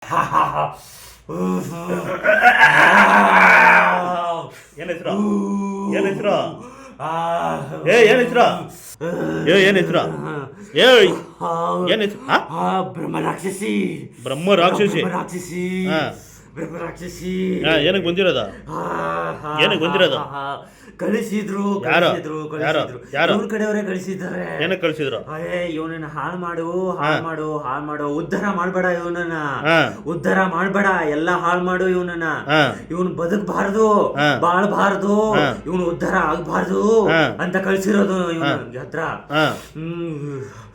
ಏನ್ ಹೆಸ್ರು? ಏನ್ ಹೆಸ್ರು? ಏ ಏನ್ ಹೆಸ್ರು? ಏ ಏನ್ ಹೆಸ್ರು? ಏ ಏನ್ ಹೆಸ್ರು? ಆ? ಬ್ರಹ್ಮ ರಾಕ್ಷಸಿ ಬ್ರಹ್ಮ ರಾಕ್ಷಸಿ ರಾಕ್ಷಸಿ ರಾಕ್ಷಸಿ ಏನಕ್ಕೆ ಬಂದಿರೋದ? ಏನಕ್ಕೆ ಬಂದಿರೋದ? ಕಳಿಸಿದ್ರು? ಕಳಿಸಿದ್ರು ಕಳಿಸಿದ್ರು. ಯಾರು? ಇವ್ರ ಕಡೆಯವರೇ ಕಳಿಸಿದ್ದಾರೆ. ಏನಕ್ಕೆ ಕಳಿಸಿದ್ರು? ಅಯ್ಯೇ ಇವನನ್ನ ಹಾಳು ಮಾಡು ಹಾಳು ಮಾಡು ಹಾಳು ಮಾಡು. ಉದ್ಧಾರ ಮಾಡ್ಬೇಡ ಇವನನ್ನ. ಉದ್ಧಾರ ಮಾಡ್ಬೇಡ ಎಲ್ಲ ಹಾಳು ಮಾಡು ಇವನನ್ನ. ಇವನು ಬದುಕಬಾರ್ದು. ಬಾಳ್ಬಾರ್ದು. ಇವನು ಉದ್ಧಾರ ಆಗ್ಬಾರ್ದು ಅಂತ ಕಳ್ಸಿರೋದು ಇವನ ಹತ್ರ.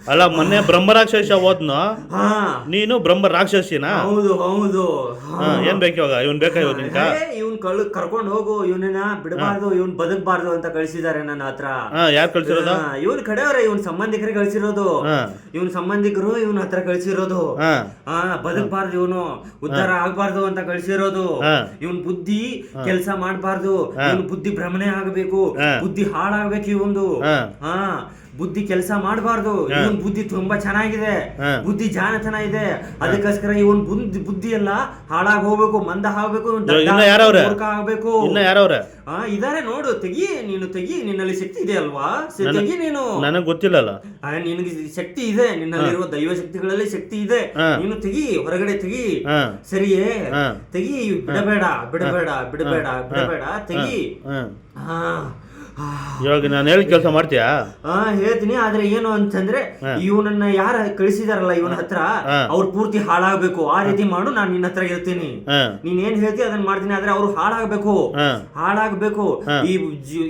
ಅಲ್ಲ ಮೊನ್ನೆ ಬ್ರಹ್ಮ ರಾಕ್ಷಸ ಓದ್ನ ಹಾ. ನೀನು ಬ್ರಹ್ಮ ರಾಕ್ಷಸಿನ? ಹೌದು ಹೌದು. ಹಾ, ಏನ್ ಬೇಕು ಇವಾಗ? ಇವನ್ ಬೇಕಾ ಇವಾಗ ನಿನ್ಕ? ಇವನ್ ಕಳ್ ಕರ್ಕೊಂಡು ಹೋಗು ಇವನ ಬಿಡಬಾರ್ದು ಇವನ್ ಬದುಕಬಾರ್ದು ಅಂತ ಕಳಿಸಿದಾರೆ ನನ್ನ ಹತ್ರ. ಹಾ ಯಾರು ಕಳ್ಸಿರೋದ? ಇವನ್ ಕಡೆಯವ್ರೆ ಇವನ್ ಸಂಬಂಧಿಕರೇ ಕಳ್ಸಿರೋದು. ಹಾ. ಇವನ್ ಸಂಬಂಧಿಕರು ಇವನ್ ಹತ್ರ ಕಳ್ಸಿರೋದು. ಹಾ. ಹಾ ಬದುಕಬಾರ್ದು ಇವನು. ಉದ್ಧಾರ ಆಗ್ಬಾರ್ದು ಅಂತ ಕಳ್ಸಿರೋದು. ಹಾ. ಇವನ್ ಬುದ್ಧಿ ಕೆಲಸ ಮಾಡ್ಬಾರ್ದು. ಇವನ್ ಬುದ್ಧಿ ಭ್ರಮಣೆ ಆಗಬೇಕು. ಬುದ್ಧಿ ಹಾಳಾಗ್ಬೇಕು ಇವಂದು. ಹಾ. ಹಾ. ಬುದ್ಧಿ ಕೆಲಸ ಮಾಡಬಾರ್ದು. ಇವನ್ ಬುದ್ಧಿ ತುಂಬಾ ಚೆನ್ನಾಗಿದೆ. ಬುದ್ಧಿ ಜಾಣತನ ಇದೆ. ಅದಕ್ಕೋಸ್ಕರ ಇವನ್ ಬುದ್ಧಿ ಬುದ್ಧಿ ಎಲ್ಲ ಹಾಳಾಗ್ ಹೋಗ್ಬೇಕು ಮಂದ ಆಗ್ಬೇಕು. ಆಗ್ಬೇಕು ಇದಾರೆ ನೋಡು ತೆಗಿ ನೀನು ತೆಗಿ ನಿನ್ನಲ್ಲಿ ಶಕ್ತಿ ಇದೆ ಅಲ್ವಾ? ತೆಗಿ ನೀನು. ನನಗೆ ಗೊತ್ತಿಲ್ಲಲ್ಲ. ನಿನಗೆ ಶಕ್ತಿ ಇದೆ. ನಿನ್ನಲ್ಲಿರುವ ದೈವ ಶಕ್ತಿಗಳಲ್ಲಿ ಶಕ್ತಿ ಇದೆ. ನೀನು ತೆಗಿ ಹೊರಗಡೆ ತೆಗಿ. ಸರಿಯೇ. ತೆಗಿ ಬಿಡಬೇಡ ಬಿಡಬೇಡ ಬಿಡಬೇಡ ಬಿಡಬೇಡ ತೆಗಿ. ಹಾ. ಇವಾಗ ನಾನು ಹೇಳಿ ಕೆಲಸ ಮಾಡ್ತೀಯಾ? ಹಾ ಹೇಳ್ತೀನಿ. ಆದ್ರೆ ಏನು ಅಂತಂದ್ರೆ ಇವನನ್ನ ಯಾರ ಕಳಿಸಿದಾರಲ್ಲ ಇವನ ಹತ್ರ ಅವ್ರ ಪೂರ್ತಿ ಹಾಳಾಗ್ಬೇಕು. ಆ ರೀತಿ ಮಾಡು ನಾನು ನಿನ್ನ ಹತ್ರ ಇರ್ತೀನಿ. ನೀನ್ ಏನ್ ಹೇಳ್ತಿ ಅದನ್ನ ಮಾಡ್ತೀನಿ. ಆದ್ರೆ ಅವ್ರು ಹಾಳಾಗ್ಬೇಕು. ಹಾಳಾಗಬೇಕು. ಈ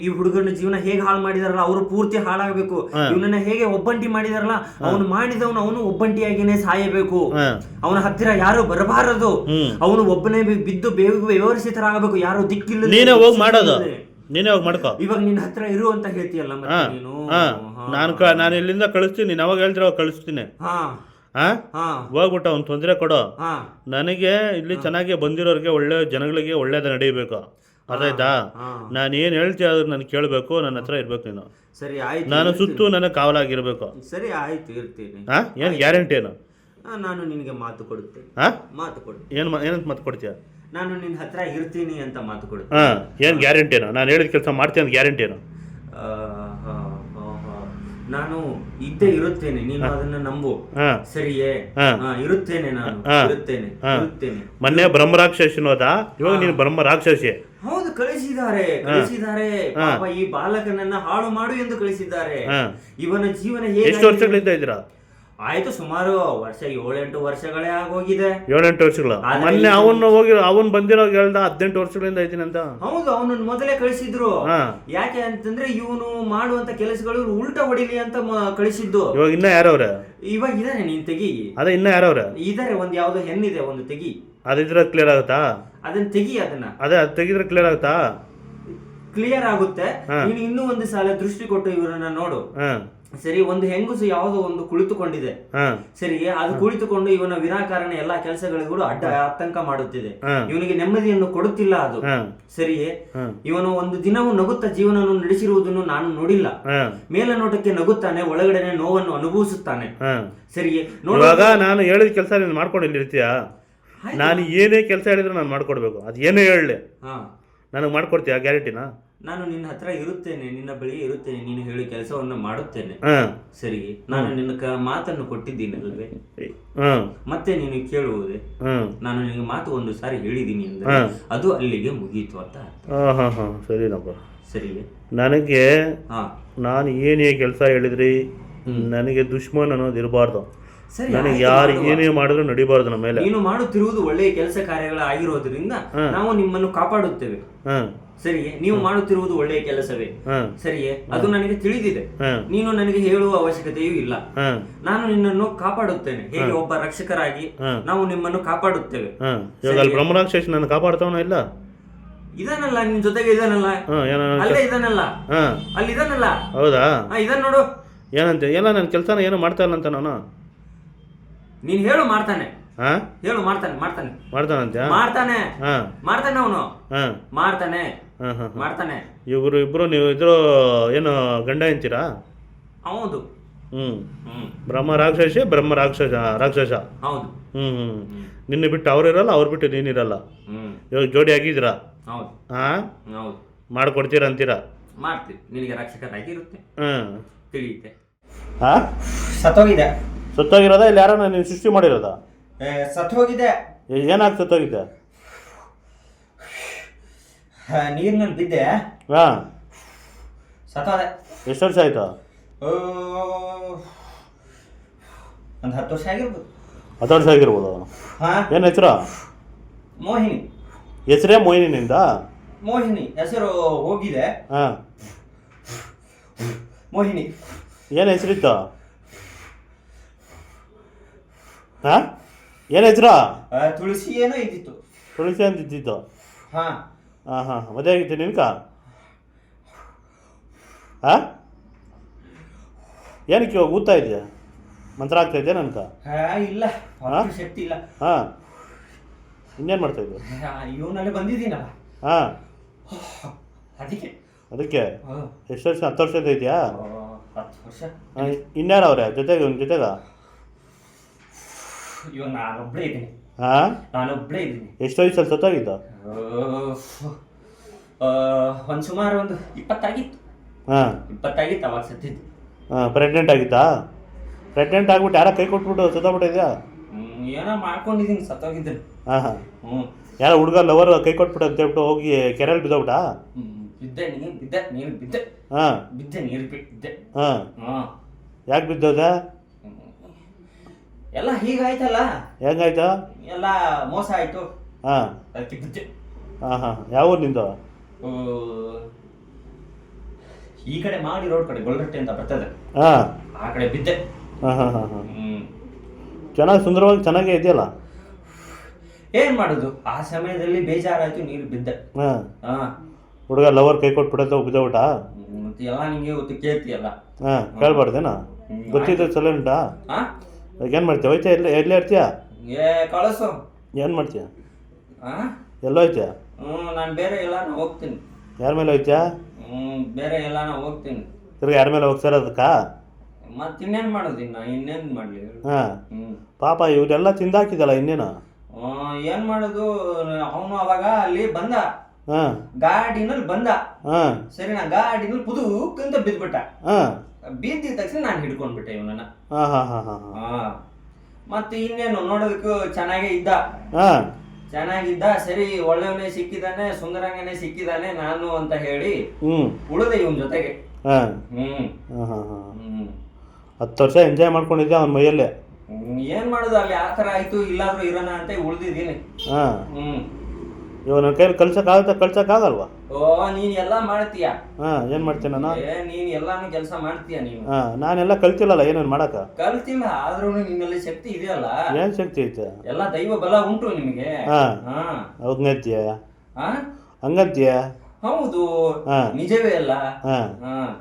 ಈ ಹುಡುಗನ ಜೀವನ ಹೇಗೆ ಹಾಳು ಮಾಡಿದಾರಲ್ಲ ಅವರು ಪೂರ್ತಿ ಹಾಳಾಗ್ಬೇಕು. ಇವನನ್ನ ಹೇಗೆ ಒಬ್ಬಂಟಿ ಮಾಡಿದಾರಲ್ಲ ಅವನು ಮಾಡಿದವನು ಅವನು ಒಬ್ಬಂಟಿಯಾಗಿನೇ ಸಾಯಬೇಕು. ಅವನ ಹತ್ತಿರ ಯಾರು ಬರಬಾರದು. ಅವನು ಒಬ್ಬನೇ ಬಿದ್ದು ಬೇಗ ವ್ಯವಹರಿಸಿತರಾಗಬೇಕು ಯಾರು ದಿಕ್ಕಿಲ್ಲ ನೀನೇ ಹೋಗಿ ಮಾಡೋದು. ನೀನೇ ಹೋಗಿ ಮಾಡ್ಕೋ. ಇವಾಗ ನಿನ್ನ ಹತ್ರ ಇರು ಅಂತ ಹೇಳ್ತೀಯಲ್ಲ ಮತ್ತೆ ನೀನು? ಹಾ. ನಾನು ಕ ನಾನು ಇಲ್ಲಿಂದ ಕಳಿಸ್ತೀನಿ? ನೀನು ಅವಾಗ ಹೇಳ್ತೀರ ಅವಾಗ ಕಳಿಸ್ತೀನಿ. ಹಾ. ಹಾ? ಹಾ. ಹೋಗ್ಬಿಟ್ಟು ಅವ್ನು ತೊಂದರೆ ಕೊಡು. ಹಾ. ನನಗೆ ಇಲ್ಲಿ ಚೆನ್ನಾಗಿ ಬಂದಿರೋರಿಗೆ ಒಳ್ಳೆ ಜನಗಳಿಗೆ ಒಳ್ಳೇದು ನಡೀಬೇಕು ಅದಾಯ್ತಾ ಹಾ. ನಾನು ಏನು ಹೇಳ್ತೀಯ ಅದನ್ನ ನಾನು ಕೇಳಬೇಕು ನನ್ನ ಹತ್ರ ಇರ್ಬೇಕು ನೀನು. ಸರಿ ಆಯ್ತು ನಾನು ಸುತ್ತು ನನಗೆ ಕಾವಲಾಗಿರ್ಬೇಕು. ಸರಿ ಆಯ್ತು ಇರ್ತೀನಿ. ಹಾ? ಏನು ಗ್ಯಾರಂಟಿ ಏನು? ಆ, ನಾನು ನಿನಗೆ ಮಾತು ಕೊಡುತ್ತೇನೆ. ಹಾ? ಮಾತು ಕೊಡು. ಏನು ಏನಂತ ಮಾತು ಕೊಡ್ತೀಯ? ನಾನು ನಿನ್ನ ಹತ್ರ ಇರ್ತೀನಿ ಅಂತ ಮಾತು ಕೊಡು. ಹಾಂ ಏನು ಗ್ಯಾರಂಟಿ ಏನು? ನಾನು ಹೇಳಿದ ಕೆಲಸ ಮಾಡ್ತೀನಿ ಅಂತ ಗ್ಯಾರಂಟಿ ಏನು? ಆ. ನಾನು ಇದ್ದೇ ಇರುತ್ತೇನೆ ನೀನು ಅದನ್ನ ನಂಬು. ಹಾಂ. ಸರಿಯೇ? ಹಾ. ಹಾ, ಇರುತ್ತೇನೆ ನಾನು ಹಾ. ಇರುತ್ತೇನೆ ಹಾ. ಇರುತ್ತೇನೆ. ಮೊನ್ನೆ ಬ್ರಹ್ಮ ರಾಕ್ಷಸನು ಅದ ಇವಾಗ ನೀನು ಬ್ರಹ್ಮ ರಾಕ್ಷಸಿ. ಹೌದು ಕಳಿಸಿದ್ದಾರೆ ಕಳಿಸಿದ್ದಾರೆ. ಪಾಪ ಈ ಬಾಲಕನನ್ನ ಹಾಳು ಮಾಡು ಎಂದು ಕಳಿಸಿದ್ದಾರೆ. ಹಾ. ಇವನ ಜೀವನ ಎಷ್ಟು ವರ್ಷಗಳಿಂದ ಇದ್ದೀರಾ? ಆಯ್ತು ಸುಮಾರು ವರ್ಷ ಏಳೆಂಟು ವರ್ಷಗಳೇ ಆಗೋಗಿದೆ. ಏಳೆಂಟು ವರ್ಷಗಳು. ಮೊನ್ನೆ ಅವನು ಹೋಗಿ ಅವನು ಬಂದಿರೋ ಹೇಳ್ದ ಹದಿನೆಂಟು ವರ್ಷಗಳಿಂದ ಇದ್ದೀನಿ ಅಂತ. ಹೌದು ಅವನನ್ನ ಮೊದಲೇ ಕಳಿಸಿದ್ರು. ಯಾಕೆ ಅಂತಂದ್ರೆ ಇವನು ಮಾಡುವಂತ ಕೆಲಸಗಳು ಉಲ್ಟಾ ಹೊಡಿಲಿ ಅಂತ ಕಳಿಸಿದ್ದು. ಇವಾಗ ಇನ್ನ ಯಾರವ್ರ? ಇವಾಗ ಇದಾರೆ ನೀನ್ ತೆಗಿ. ಅದೇ ಇನ್ನ ಯಾರವ್ರ? ಇದಾರೆ ಒಂದ್ ಯಾವ್ದೋ ಹೆಣ್ಣಿದೆ ಒಂದು ತೆಗಿ. ಅದಿದ್ರೆ ಕ್ಲಿಯರ್ ಆಗುತ್ತಾ? ಅದನ್ನ ತೆಗಿ ಅದನ್ನ. ಅದೇ ಅದ್ ತೆಗಿದ್ರೆ ಕ್ಲಿಯರ್ ಆಗುತ್ತಾ? ಕ್ಲಿಯರ್ ಆಗುತ್ತೆ. ನೀನು ಇನ್ನೂ ಒಂದು ಸಲ ದೃಷ್ಟಿ ಕೊಟ್ಟು ಇವರನ್ನ ನೋಡು. ಸರಿ ಒಂದು ಹೆಂಗಸು ಯಾವುದೋ ಒಂದು ಕುಳಿತುಕೊಂಡಿದೆ. ಸರಿ ಅದು ಕುಳಿತುಕೊಂಡು ಇವನ ವಿನಾಕಾರಣ ಎಲ್ಲಾ ಕೆಲಸಗಳಿಗೂ ಅಡ್ಡ ಆತಂಕ ಮಾಡುತ್ತಿದೆ. ಇವನಿಗೆ ನೆಮ್ಮದಿಯನ್ನು ಕೊಡುತ್ತಿಲ್ಲ ಅದು. ಸರಿಯೇ ಇವನು ಒಂದು ದಿನವೂ ನಗುತ್ತಾ ಜೀವನವನ್ನು ನಡೆಸಿರುವುದನ್ನು ನಾನು ನೋಡಿಲ್ಲ. ಮೇಲ ಮೇಲನೋಟಕ್ಕೆ ನಗುತ್ತಾನೆ ಒಳಗಡೆನೆ ನೋವನ್ನು ಅನುಭವಿಸುತ್ತಾನೆ. ಸರಿಯೇ ನೋಡುವಾಗ ನಾನು ಹೇಳಿದ ಕೆಲಸ ನೀನು ಮಾಡ್ಕೊಂಡು ಇಲ್ಲಿ ಇರ್ತೀಯಾ ನಾನು ಏನೇ ಕೆಲಸ ಹೇಳಿದ್ರು ನಾನು ಮಾಡ್ಕೊಡ್ಬೇಕು. ಅದು ಏನೇ ಹೇಳಲಿ. ಹಾ. ನನಗೆ ಮಾಡ್ಕೊಡ್ತೀಯ ಗ್ಯಾರಂಟಿನಾ? ನಾನು ನಿನ್ನ ಹತ್ರ ಇರುತ್ತೇನೆ ನಿನ್ನ ಬಳಿ ಇರುತ್ತೇನೆ ನೀನು ಹೇಳಿ ಕೆಲಸವನ್ನು ಮಾಡುತ್ತೇನೆ. ಸರಿ ನಾನು ನಿನ್ನ ಮಾತನ್ನು ಕೊಟ್ಟಿದ್ದೀನಲ್ವೇ ಹಾಂ. ಮತ್ತೆ ನೀನು ಕೇಳುವುದೇ? ನಾನು ನಿನಗೆ ಮಾತು ಒಂದು ಸಾರಿ ಹೇಳಿದ್ದೀನಿ ಅಂದ್ರೆ ಅದು ಅಲ್ಲಿಗೆ ಮುಗಿಯಿತು ಅಂತ ಸರಿ ಸರಿನಪ್ಪ ನನಗೆ ಹಾ. ನಾನು ಏನೇ ಕೆಲಸ ಹೇಳಿದ್ರಿ ನನಗೆ ದುಶ್ಮನ್ ಅನ್ನೋದು ಇರಬಾರ್ದು. ಸರಿ ನನಗೆ ಯಾರು ಏನೇ ಮಾಡಿದ್ರು ನಡಿಬಾರ್ದು ನಮ್ಮ ಮೇಲೆ. ನೀನು ಮಾಡುತ್ತಿರುವುದು ಒಳ್ಳೆಯ ಕೆಲಸ ಕಾರ್ಯಗಳ ಆಗಿರೋದ್ರಿಂದ ನಾವು ನಿಮ್ಮನ್ನು ಕಾಪಾಡುತ್ತೇವೆ. ಹಾಂ. ಸರಿಯೇ ನೀವು ಮಾಡುತ್ತಿರುವುದು ಒಳ್ಳೆಯ ಕೆಲಸವೇ? ಸರಿಯೇ ಅದು ನನಗೆ ತಿಳಿದಿದೆ. ನೀನು ನನಗೆ ಹೇಳುವ ಅವಶ್ಯಕತೆಯೂ ಇಲ್ಲ. ನಾನು ನಿನ್ನನ್ನು ಕಾಪಾಡುತ್ತೇನೆ. ಹೇಗೆ ಒಬ್ಬ ರಕ್ಷಕರಾಗಿ ನಾವು ನಿಮ್ಮನ್ನು ಕಾಪಾಡುತ್ತೇವೆ. ನನ್ನ ಕಾಪಾಡ್ತಾವನ ಇಲ್ಲ? ಇದನ್ನಲ್ಲ ನಿನ್ ಜೊತೆಗೆ ಇದನ್ನಲ್ಲ. ಅಲ್ಲೇ ಇದನ್ನಲ್ಲ. ಅಲ್ಲಿ ಇದನ್ನಲ್ಲ. ಹೌದಾ? ಇದನ್ನ ನೋಡು. ಏನಂತೆ? ಎಲ್ಲ ನನ್ನ ಕೆಲಸನ ಏನೋ ಮಾಡ್ತಾ ಇಲ್ಲ ಅಂತ ನಾನು? ನೀನ್ ಹೇಳು ಮಾಡ್ತಾನೆ. ಹಾಂ? ಹೇಳು ಮಾಡ್ತಾನೆ ಮಾಡ್ತಾನೆ. ಮಾಡ್ತಾನಂತೆ ಮಾಡ್ತಾನೆ. ಹಾಂ. ಮಾಡ್ತಾನೆ ಅವನು. ಹಾಂ. ಮಾಡ್ತಾನೆ. ಹಾಂ ಹಾಂ ಮಾಡ್ತಾನೆ. ಇವರು ಇಬ್ರು ನೀವು ಇದ್ರು ಏನು ಗಂಡ ಎಂತೀರಾ ಹೌದು. ಹ್ಞೂ ಹ್ಮ್. ಬ್ರಹ್ಮ ರಾಕ್ಷಸಿ ಬ್ರಹ್ಮ ರಾಕ್ಷಸ ರಾಕ್ಷಸ. ಹೌದು. ಹ್ಞೂ ಹ್ಞೂ ನಿನ್ನ ಬಿಟ್ಟು ಅವ್ರು ಇರಲ್ಲ ಅವ್ರು ಬಿಟ್ಟು ನೀನಿರಲ್ಲ ಇರಲ್ಲ. ಇವಾಗ ಜೋಡಿ ಆಗಿದ್ದೀರಾ? ಹೌದು. ಹಾಂ? ಹೌದು. ಮಾಡ್ಕೊಡ್ತೀರಾ ಅಂತೀರಾ? ಮಾಡ್ತೀವಿ. ನಿನಗೆ ರಕ್ಷಕರಾಗಿ ಇರುತ್ತೆ. ತಿಳಿಯುತ್ತೆ. ಹಾಂ? ಸತ್ತೋಗಿದೆ. ಸತ್ತೋಗಿರೋದಾ ಇಲ್ಲ ಯಾರನ್ನ ನೀವು ಸೃಷ್ಟಿ ಮಾಡಿರೋದಾ? ಸತ್ತೋಗಿದೆ. ಏನಾಗಿ ಸತ್ತೋಗಿದ್ದೆ ನೀರಿನಲ್ಲಿ ಬಿದ್ದೆ. ಹಾ. ಸತ್ತೋದೆ. ಎಷ್ಟು ವರ್ಷ ಆಯ್ತು? ಒಂದು ಹತ್ತು ವರ್ಷ ಆಗಿರ್ಬೋದು. ಹತ್ತು ವರ್ಷ ಆಗಿರ್ಬೋದು. ಹಾ. ಏನು ಹೆಸರು? ಮೋಹಿನಿ. ಹೆಸರೇ ಮೋಹಿನಿಯಿಂದ ಮೋಹಿನಿ. ಹೆಸರು ಹೋಗಿದೆ. ಹಾಂ. ಮೋಹಿನಿ. ಏನು ಹೆಸರಿತ್ತು? ಹಾಂ? ಏನು ಹೆಸರು ತುಳಸಿ ಏನೋ ಇದ್ದಿತ್ತು ತುಳಸಿ ಅಂತ ಇದ್ದಿತ್ತು ಹಾ ಹಾಂ ಹಾಂ ಮದುವೆ ಆಗಿತ್ತು ನಿನ್ಕ ಹಾಂ ಏನಕ್ಕೆ ಇವಾಗ ಊತಾ ಇದೆಯಾ ಮಂತ್ರ ಆಗ್ತಾ ಇದೆಯಾ ನನ್ಕ ಇಲ್ಲ. ಶಕ್ತಿ ಇಲ್ಲ. ಹಾಂ ಇನ್ನೇನು ಮಾಡ್ತಾ ಇದ್ದೆ ಇವನಲ್ಲಿ ಬಂದಿದ್ದೀನಲ್ಲ. ಹಾಂ. ಅದಕ್ಕೆ. ಅದಕ್ಕೆ? ಎಷ್ಟು ವರ್ಷ ಹತ್ತು ವರ್ಷದ ಇದೆಯಾ? ಹತ್ತು ವರ್ಷ. ಇನ್ಯಾರು ಅವ್ರೆ? ಜೊತೆಗೆ ಇವ್ನ ಜೊತೆಗ? ಇವಾಗ ನಾನೊಬ್ಳೇ ಇದ್ದೀನಿ. ಹಾಂ ನಾನೊಬ್ಳೇ ಇದ್ದೀನಿ. ಎಷ್ಟು ವಯಸ್ಸಲ್ಲಿ ಸತ್ತೋಗಿದ್ದ? ಒಂದು ಸುಮಾರು ಒಂದು ಇಪ್ಪತ್ತಾಗಿತ್ತು. ಹಾಂ. ಇಪ್ಪತ್ತಾಗಿತ್ತು ಅವಾಗ ಸತ್ತಿದ್ದು. ಹಾಂ ಪ್ರೆಗ್ನೆಂಟ್ ಆಗಿತ್ತಾ? ಪ್ರೆಗ್ನೆಂಟ್ ಆಗ್ಬಿಟ್ಟು ಯಾರ ಕೈ ಕೊಟ್ಬಿಟ್ಟು ಸತ್ತೋಗ್ಬಿಟ್ಟಿದ್ಯಾ ಹ್ಮ್, ಏನೋ ಮಾಡ್ಕೊಂಡಿದ್ದೀನಿ ಸತ್ತೋಗಿದ್ದೀನಿ. ಹಾಂ ಹಾಂ ಹ್ಞೂ ಯಾರೋ ಹುಡುಗ ಲವರ್ ಕೈ ಕೊಟ್ಬಿಟ್ಟು ಅಂತ ಹೇಳ್ಬಿಟ್ಟು ಹೋಗಿ ಕೆರೆಯಲ್ಲಿ ಬಿದ್ದೋಗ್ಬಿಟ್ಟಾ ಬಿದ್ದೆ ನೀನು ಬಿದ್ದೆ ನೀನು ಬಿದ್ದೆ. ಹಾಂ. ಬಿದ್ದೆ ನೀರು ಬಿದ್ದೆ. ಹಾಂ. ಹಾಂ ಯಾಕೆ ಬಿದ್ದೋದೆ? ಎಲ್ಲ ಹೀಗಾಯ್ತಲ್ಲ ಹೆಂಗಾಯ್ತು? ಎಲ್ಲ ಮೋಸ ಆಯ್ತು. ಹಾಂ. ಅದಕ್ಕೆ ಹಾಂ ಹಾಂ. ಯಾವ ನಿಂದು ಈ ಕಡೆ ಮಾಡಿ ರೋಡ್ ಕಡೆ ಗೊಲ್ರಟ್ಟೆ ಅಂತ ಬರ್ತದೆ ಹಾಂ. ಆ ಕಡೆ ಬಿದ್ದೆ. ಹಾಂ ಹಾಂ ಹಾಂ ಹಾಂ. ಹ್ಮ್. ಚೆನ್ನಾಗಿ ಸುಂದರವಾಗಿ ಚೆನ್ನಾಗೇ ಇದೆಯಲ್ಲ? ಏನ್ ಮಾಡುದು? ಆ ಸಮಯದಲ್ಲಿ ಬೇಜಾರಾಯ್ತು ನೀರು ಬಿದ್ದೆ. ಹಾಂ. ಹಾ. ಹುಡುಗ ಲವರ್ ಕೈ ಕೊಟ್ಟು ಬಿಡತ್ತ ಬಿದ್ದ ಮತ್ತೆ ಎಲ್ಲ ನಿಂಗೆ ಗೊತ್ತು ಕೇಳ್ತೀಯಲ್ಲ? ಹಾಂ ಕೇಳ್ಬಾರ್ದೇನಾ? ಗೊತ್ತಿದ್ದ ಚಲೋ ಉಂಟಾ? ಹಾ ಏನು ಮಾಡ್ತೀಯ? ಹೋಯ್ತಾ ಎಲ್ಲಿ ಎಲ್ಲಿ ಇರ್ತೀಯ? ಏ ಕಳಿಸು. ಏನು ಮಾಡ್ತೀಯ? ಹಾಂ ಎಲ್ಲೋ ಹೋಯ್ತೀಯ? ಹ್ಮ್ ನಾನು ಬೇರೆ ಎಲ್ಲಾನ ಹೋಗ್ತೀನಿ. ಯಾರ ಮೇಲೆ ಹೋಯ್ತೀಯ? ಹ್ಞೂ ಬೇರೆ ಎಲ್ಲಾನ ಹೋಗ್ತೀನಿ. ತಿರ್ಗಿ ಯಾರ ಮೇಲೆ ಹೋಗ್ತಾರ ಅದಕ್ಕೆ? ಮತ್ತೆ ಇನ್ನೇನು ಮಾಡೋದು ಇನ್ನ? ಇನ್ನೇನು ಮಾಡಲಿ? ಹಾಂ. ಹ್ಞೂ ಪಾಪ ಇವರೆಲ್ಲ ತಿಂದಾಕಿದಲ್ಲ ಇನ್ನೇನು? ಏನು ಏನ್ ಮಾಡೋದು? ಅವನು ಅವಾಗ ಅಲ್ಲಿ ಬಂದ. ಹಾಂ. ಗಾಡಿನಲ್ಲಿ ಬಂದ. ಹಾಂ. ಸರಿ ನಾ ಗಾಡಿನಲ್ಲಿ ಪುದುಕ್ ಅಂತ ಬಿದ್ಬಿಟ್ಟ. ಹಾಂ. ಬಿದ್ದಿದ ತಕ್ಷಣ ನಾನು ಹಿಡ್ಕೊಂಡ್ಬಿಟ್ಟೆ ಇವನನ್ನ. ಹಾಂ ಹಾಂ ಹಾಂ ಹಾಂ ಹಾ. ಮತ್ತೆ ಇನ್ನೇನು ನೋಡೋದಕ್ಕೂ ಚೆನ್ನಾಗೇ ಇದ್ದ. ಹಾಂ. ಚೆನ್ನಾಗಿದ್ದ ಸರಿ ಒಳ್ಳೆಯವನೇ ಸಿಕ್ಕಿದಾನೆ ಸುಂದರಂಗನೆ ಸಿಕ್ಕಿದಾನೆ ನಾನು ಅಂತ ಹೇಳಿ ಹ್ಞೂ ಉಳಿದೆ ಇವನ್ ಜೊತೆಗೆ. ಹಾಂ. ಹ್ಮ್. ಹಾಂ ಹಾಂ ಹಾಂ. ಹ್ಮ್. ಹತ್ತು ವರ್ಷ ಎಂಜಾಯ್ ಮಾಡ್ಕೊಂಡಿದ್ದೆ ಅವನ ಮೈಯಲ್ಲೇ? ಹ್ಮ್, ಏನ್ ಮಾಡೋದು ಅಲ್ಲಿ? ಆ ಥರ ಆಯ್ತು ಇಲ್ಲಾದ್ರೂ ಇರೋಣ ಅಂತ ಉಳ್ದಿದೀನಿ ಹಾಂ. ಹ್ಮ್. ಇವನ ಕೈಯಲ್ಲಿ ಕಳ್ಸೋಕ್ಕಾಗುತ್ತೆ ಕಳ್ಸೋಕ್ಕಾಗಲ್ವಾ ಓ ನೀನ್ ಎಲ್ಲಾ ಮಾಡ್ತೀಯ? ಹಾಂ ಏನು ಮಾಡ್ತೀನಿ ನಾನು? ಏ ನೀನ್ ಎಲ್ಲಾನು ಕೆಲಸ ಮಾಡ್ತೀಯ ನೀನು? ಹಾಂ ನಾನೆಲ್ಲ ಕಲ್ತಿಲ್ಲಲ್ಲ ಏನೇನು ಮಾಡೋಕೆ ಕಲ್ತಿಲ್ಲ ಆದ್ರೂ ನಿನ್ನಲ್ಲಿ ಶಕ್ತಿ ಇದೆಯಲ್ಲ? ಏನು ಶಕ್ತಿ ಐತೆ? ಎಲ್ಲ ದೈವ ಬಲ ಉಂಟು ನಿಮಗೆ? ಹಾ. ಹಾ. ಹಂಗಂತೀಯ ಹಾ ಹಂಗಂತೀಯ? ಹೌದು. ಹಾ. ನಿಜವೇ ಅಲ್ಲ? ಹಾಂ. ಹಾ.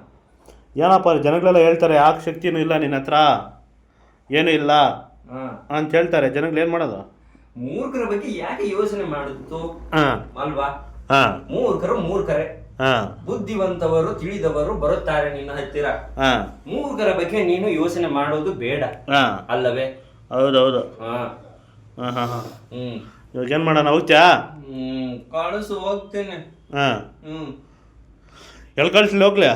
ಏನಪ್ಪ ಜನಗಳೆಲ್ಲ ಹೇಳ್ತಾರೆ ಯಾಕೆ ಶಕ್ತಿನೂ ಇಲ್ಲ ನಿನ್ನ ಹತ್ರ? ಏನೂ ಇಲ್ಲ? ಹಾ. ಅಂತ ಹೇಳ್ತಾರೆ. ಜನಗಳು ಏನು ಮಾಡೋದು? ಮೂರ್ಖರ ಬಗ್ಗೆ ಯಾಕೆ ಯೋಚನೆ ಮಾಡುತ್ತೋ ಹಾಂ. ಅಲ್ವಾ? ಮೂರ್ಖರು ಮೂರ್ಖರೇ ಹಾಂ. ಬುದ್ಧಿವಂತವರು ತಿಳಿದವರು ಬರುತ್ತಾರೆ ನಿನ್ನ ಹತ್ತಿರ. ಹಾಂ. ಮೂರ್ಖರ ಬಗ್ಗೆ ನೀನು ಯೋಚನೆ ಮಾಡೋದು ಬೇಡ. ಹಾಂ. ಅಲ್ಲವೇ? ಹೌದೌದು. ಹ್ಮ್. ಇವಾಗ ಏನು ಮಾಡೋಣ? ಹೋಗ್ತ್ಯಾ? ಹ್ಮ್. ಕಳಿಸು ಹೋಗ್ತೇನೆ. ಹಾಂ. ಹ್ಮ್. ಎಲ್ಲಿ ಕಳಿಸ್ಲಿ ಹೋಗ್ಲಿ?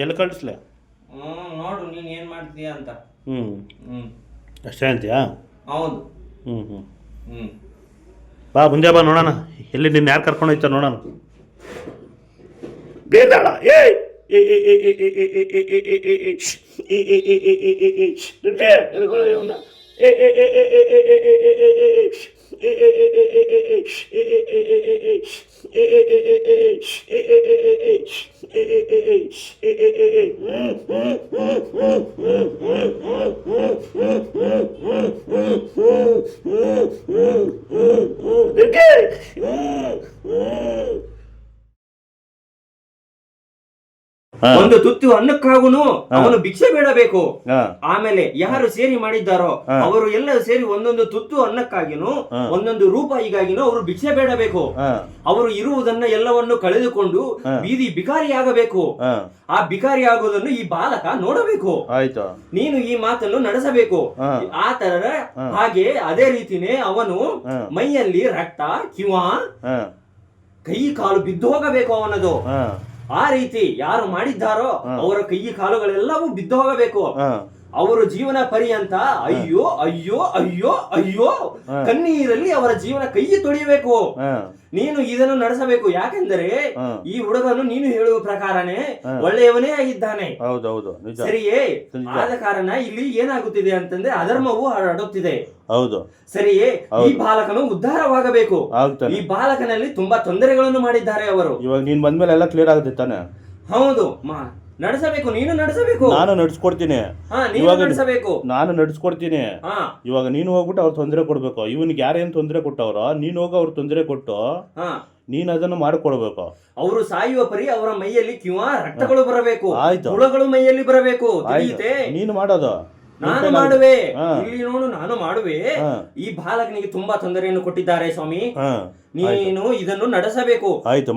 ಎಲ್ಲಿ ಕಳಿಸ್ಲಿ? ಹ್ಮ್ ನೋಡು ನೀನ್ ಏನ್ ಮಾಡ್ತೀಯ ಅಂತ. ಹ್ಞೂ ಹ್ಮ್. ಅಷ್ಟೇ ಅಂತೀಯಾ? ಹೌದು. ಹ್ಞೂ ಹ್ಞೂ ಹ್ಮ್. ಬಾ ಮುಂದೆ ಬಾ ನೋಡೋಣ ಎಲ್ಲಿ ನಿನ್ನ ಯಾರು ಕರ್ಕೊಂಡು ಹೋಯ್ತಾರ ನೋಡೋಣ ಏ ಏ ಏ ಏ ಏ Again. ಒಂದು ತುತ್ತು ಅನ್ನಕ್ಕಾಗುನು ಅವನು ಭಿಕ್ಷೆ ಬೇಡಬೇಕು. ಆಮೇಲೆ ಯಾರು ಸೇರಿ ಮಾಡಿದ್ದಾರೋ ಅವರು ಎಲ್ಲ ಸೇರಿ ಒಂದೊಂದು ತುತ್ತು ಅನ್ನಕ್ಕಾಗಿನೂ ಒಂದೊಂದು ರೂಪಾಯಿಗಾಗಿನೂ ಅವರು ಭಿಕ್ಷೆ ಬೇಡಬೇಕು. ಅವರು ಇರುವುದನ್ನ ಎಲ್ಲವನ್ನು ಕಳೆದುಕೊಂಡು ಬೀದಿ ಬಿಕಾರಿಯಾಗಬೇಕು. ಆಗಬೇಕು ಆ ಬಿಕಾರಿ ಆಗುವುದನ್ನು ಈ ಬಾಲಕ ನೋಡಬೇಕು. ಆಯ್ತು. ನೀನು ಈ ಮಾತನ್ನು ನಡೆಸಬೇಕು. ಆ ತರ ಹಾಗೆ ಅದೇ ರೀತಿನೇ ಅವನು ಮೈಯಲ್ಲಿ ರಕ್ತ ಕಿವ ಕೈ ಕಾಲು ಬಿದ್ದು ಹೋಗಬೇಕು ಅವನದು. ಆ ರೀತಿ ಯಾರು ಮಾಡಿದ್ದಾರೋ ಅವರ ಕೈ ಕಾಲುಗಳೆಲ್ಲವೂ ಬಿದ್ದು ಹೋಗಬೇಕು. ಅವರ ಜೀವನ ಪರ್ಯಂತ ಅಯ್ಯೋ ಅಯ್ಯೋ ಅಯ್ಯೋ ಅಯ್ಯೋ ಕಣ್ಣೀರಲ್ಲಿ ಅವರ ಜೀವನ ಕೈ ತೊಳಿಬೇಕು ನೀನು ಇದನ್ನು ನಡೆಸಬೇಕು. ಯಾಕೆಂದರೆ ಈ ಹುಡುಗನು ನೀನು ಹೇಳುವ ಪ್ರಕಾರನೇ ಒಳ್ಳೆಯವನೇ ಆಗಿದ್ದಾನೆ. ಹೌದೌದು. ಸರಿಯೇ. ಆದ ಕಾರಣ ಇಲ್ಲಿ ಏನಾಗುತ್ತಿದೆ ಅಂತಂದ್ರೆ ಅಧರ್ಮವು ಹರಡುತ್ತಿದೆ. ಹೌದು. ಸರಿಯೇ? ಈ ಬಾಲಕನು ಉದ್ಧಾರವಾಗಬೇಕು. ಈ ಬಾಲಕನಲ್ಲಿ ತುಂಬಾ ತೊಂದರೆಗಳನ್ನು ಮಾಡಿದ್ದಾರೆ ಅವರು. ಇವಾಗ ನೀನ್ ಬಂದ್ಮೇಲೆ ಎಲ್ಲ ಕ್ಲಿಯರ್ ಆಗುತ್ತೆ ತಾನೆ? ಹೌದು. ಮಾ- ನಡೆಸಬೇಕು ನೀನು ನಡೆಸಬೇಕು. ನಾನು ನಡೆಸ್ಕೊಡ್ತೀನಿ. ಹಾ ನೀನು ಇವಾಗ- ನಡೆಸಬೇಕು. ನಾನು ನಡ್ಸ್ಕೊಡ್ತೀನಿ. ಹಾ. ಇವಾಗ ನೀನು ಹೋಗ್ಬಿಟ್ಟು ಅವ್ರು ತೊಂದರೆ ಕೊಡ್ಬೇಕು. ಇವನಿಗೆ ಯಾರೇನ್ ತೊಂದರೆ ಕೊಟ್ಟವ್ರೋ ನೀನು ಹೋಗಿ ಅವ್ರು ತೊಂದರೆ ಕೊಟ್ಟು ಹಾ. ನೀನ್ ಅದನ್ನು ಮಾಡ್ಕೊಡ್ಬೇಕು. ಅವರು ಸಾಯುವ ಪರಿ ಅವರ ಮೈಯಲ್ಲಿ ಕಿವ ರಕ್ತಗಳು ಬರಬೇಕು. ಆಯ್ತು. ಹುಳಗಳು ಮೈಯಲ್ಲಿ ಬರಬೇಕು. ಆಯ್ತು. ತಿಳಿಯುತ್ತೆ ನೀನು ಮಾಡೋದು. ನಾನು ಮಾಡುವೆ. ಇಲ್ಲಿ ನೋಡು ನಾನು ಮಾಡುವೆ. ಈ ಬಾಲಕನಿಗೆ ತುಂಬಾ ತೊಂದರೆಯನ್ನು ಕೊಟ್ಟಿದ್ದಾರೆ ಸ್ವಾಮಿ. ನೀನು ಇದನ್ನು ನಡೆಸಬೇಕು.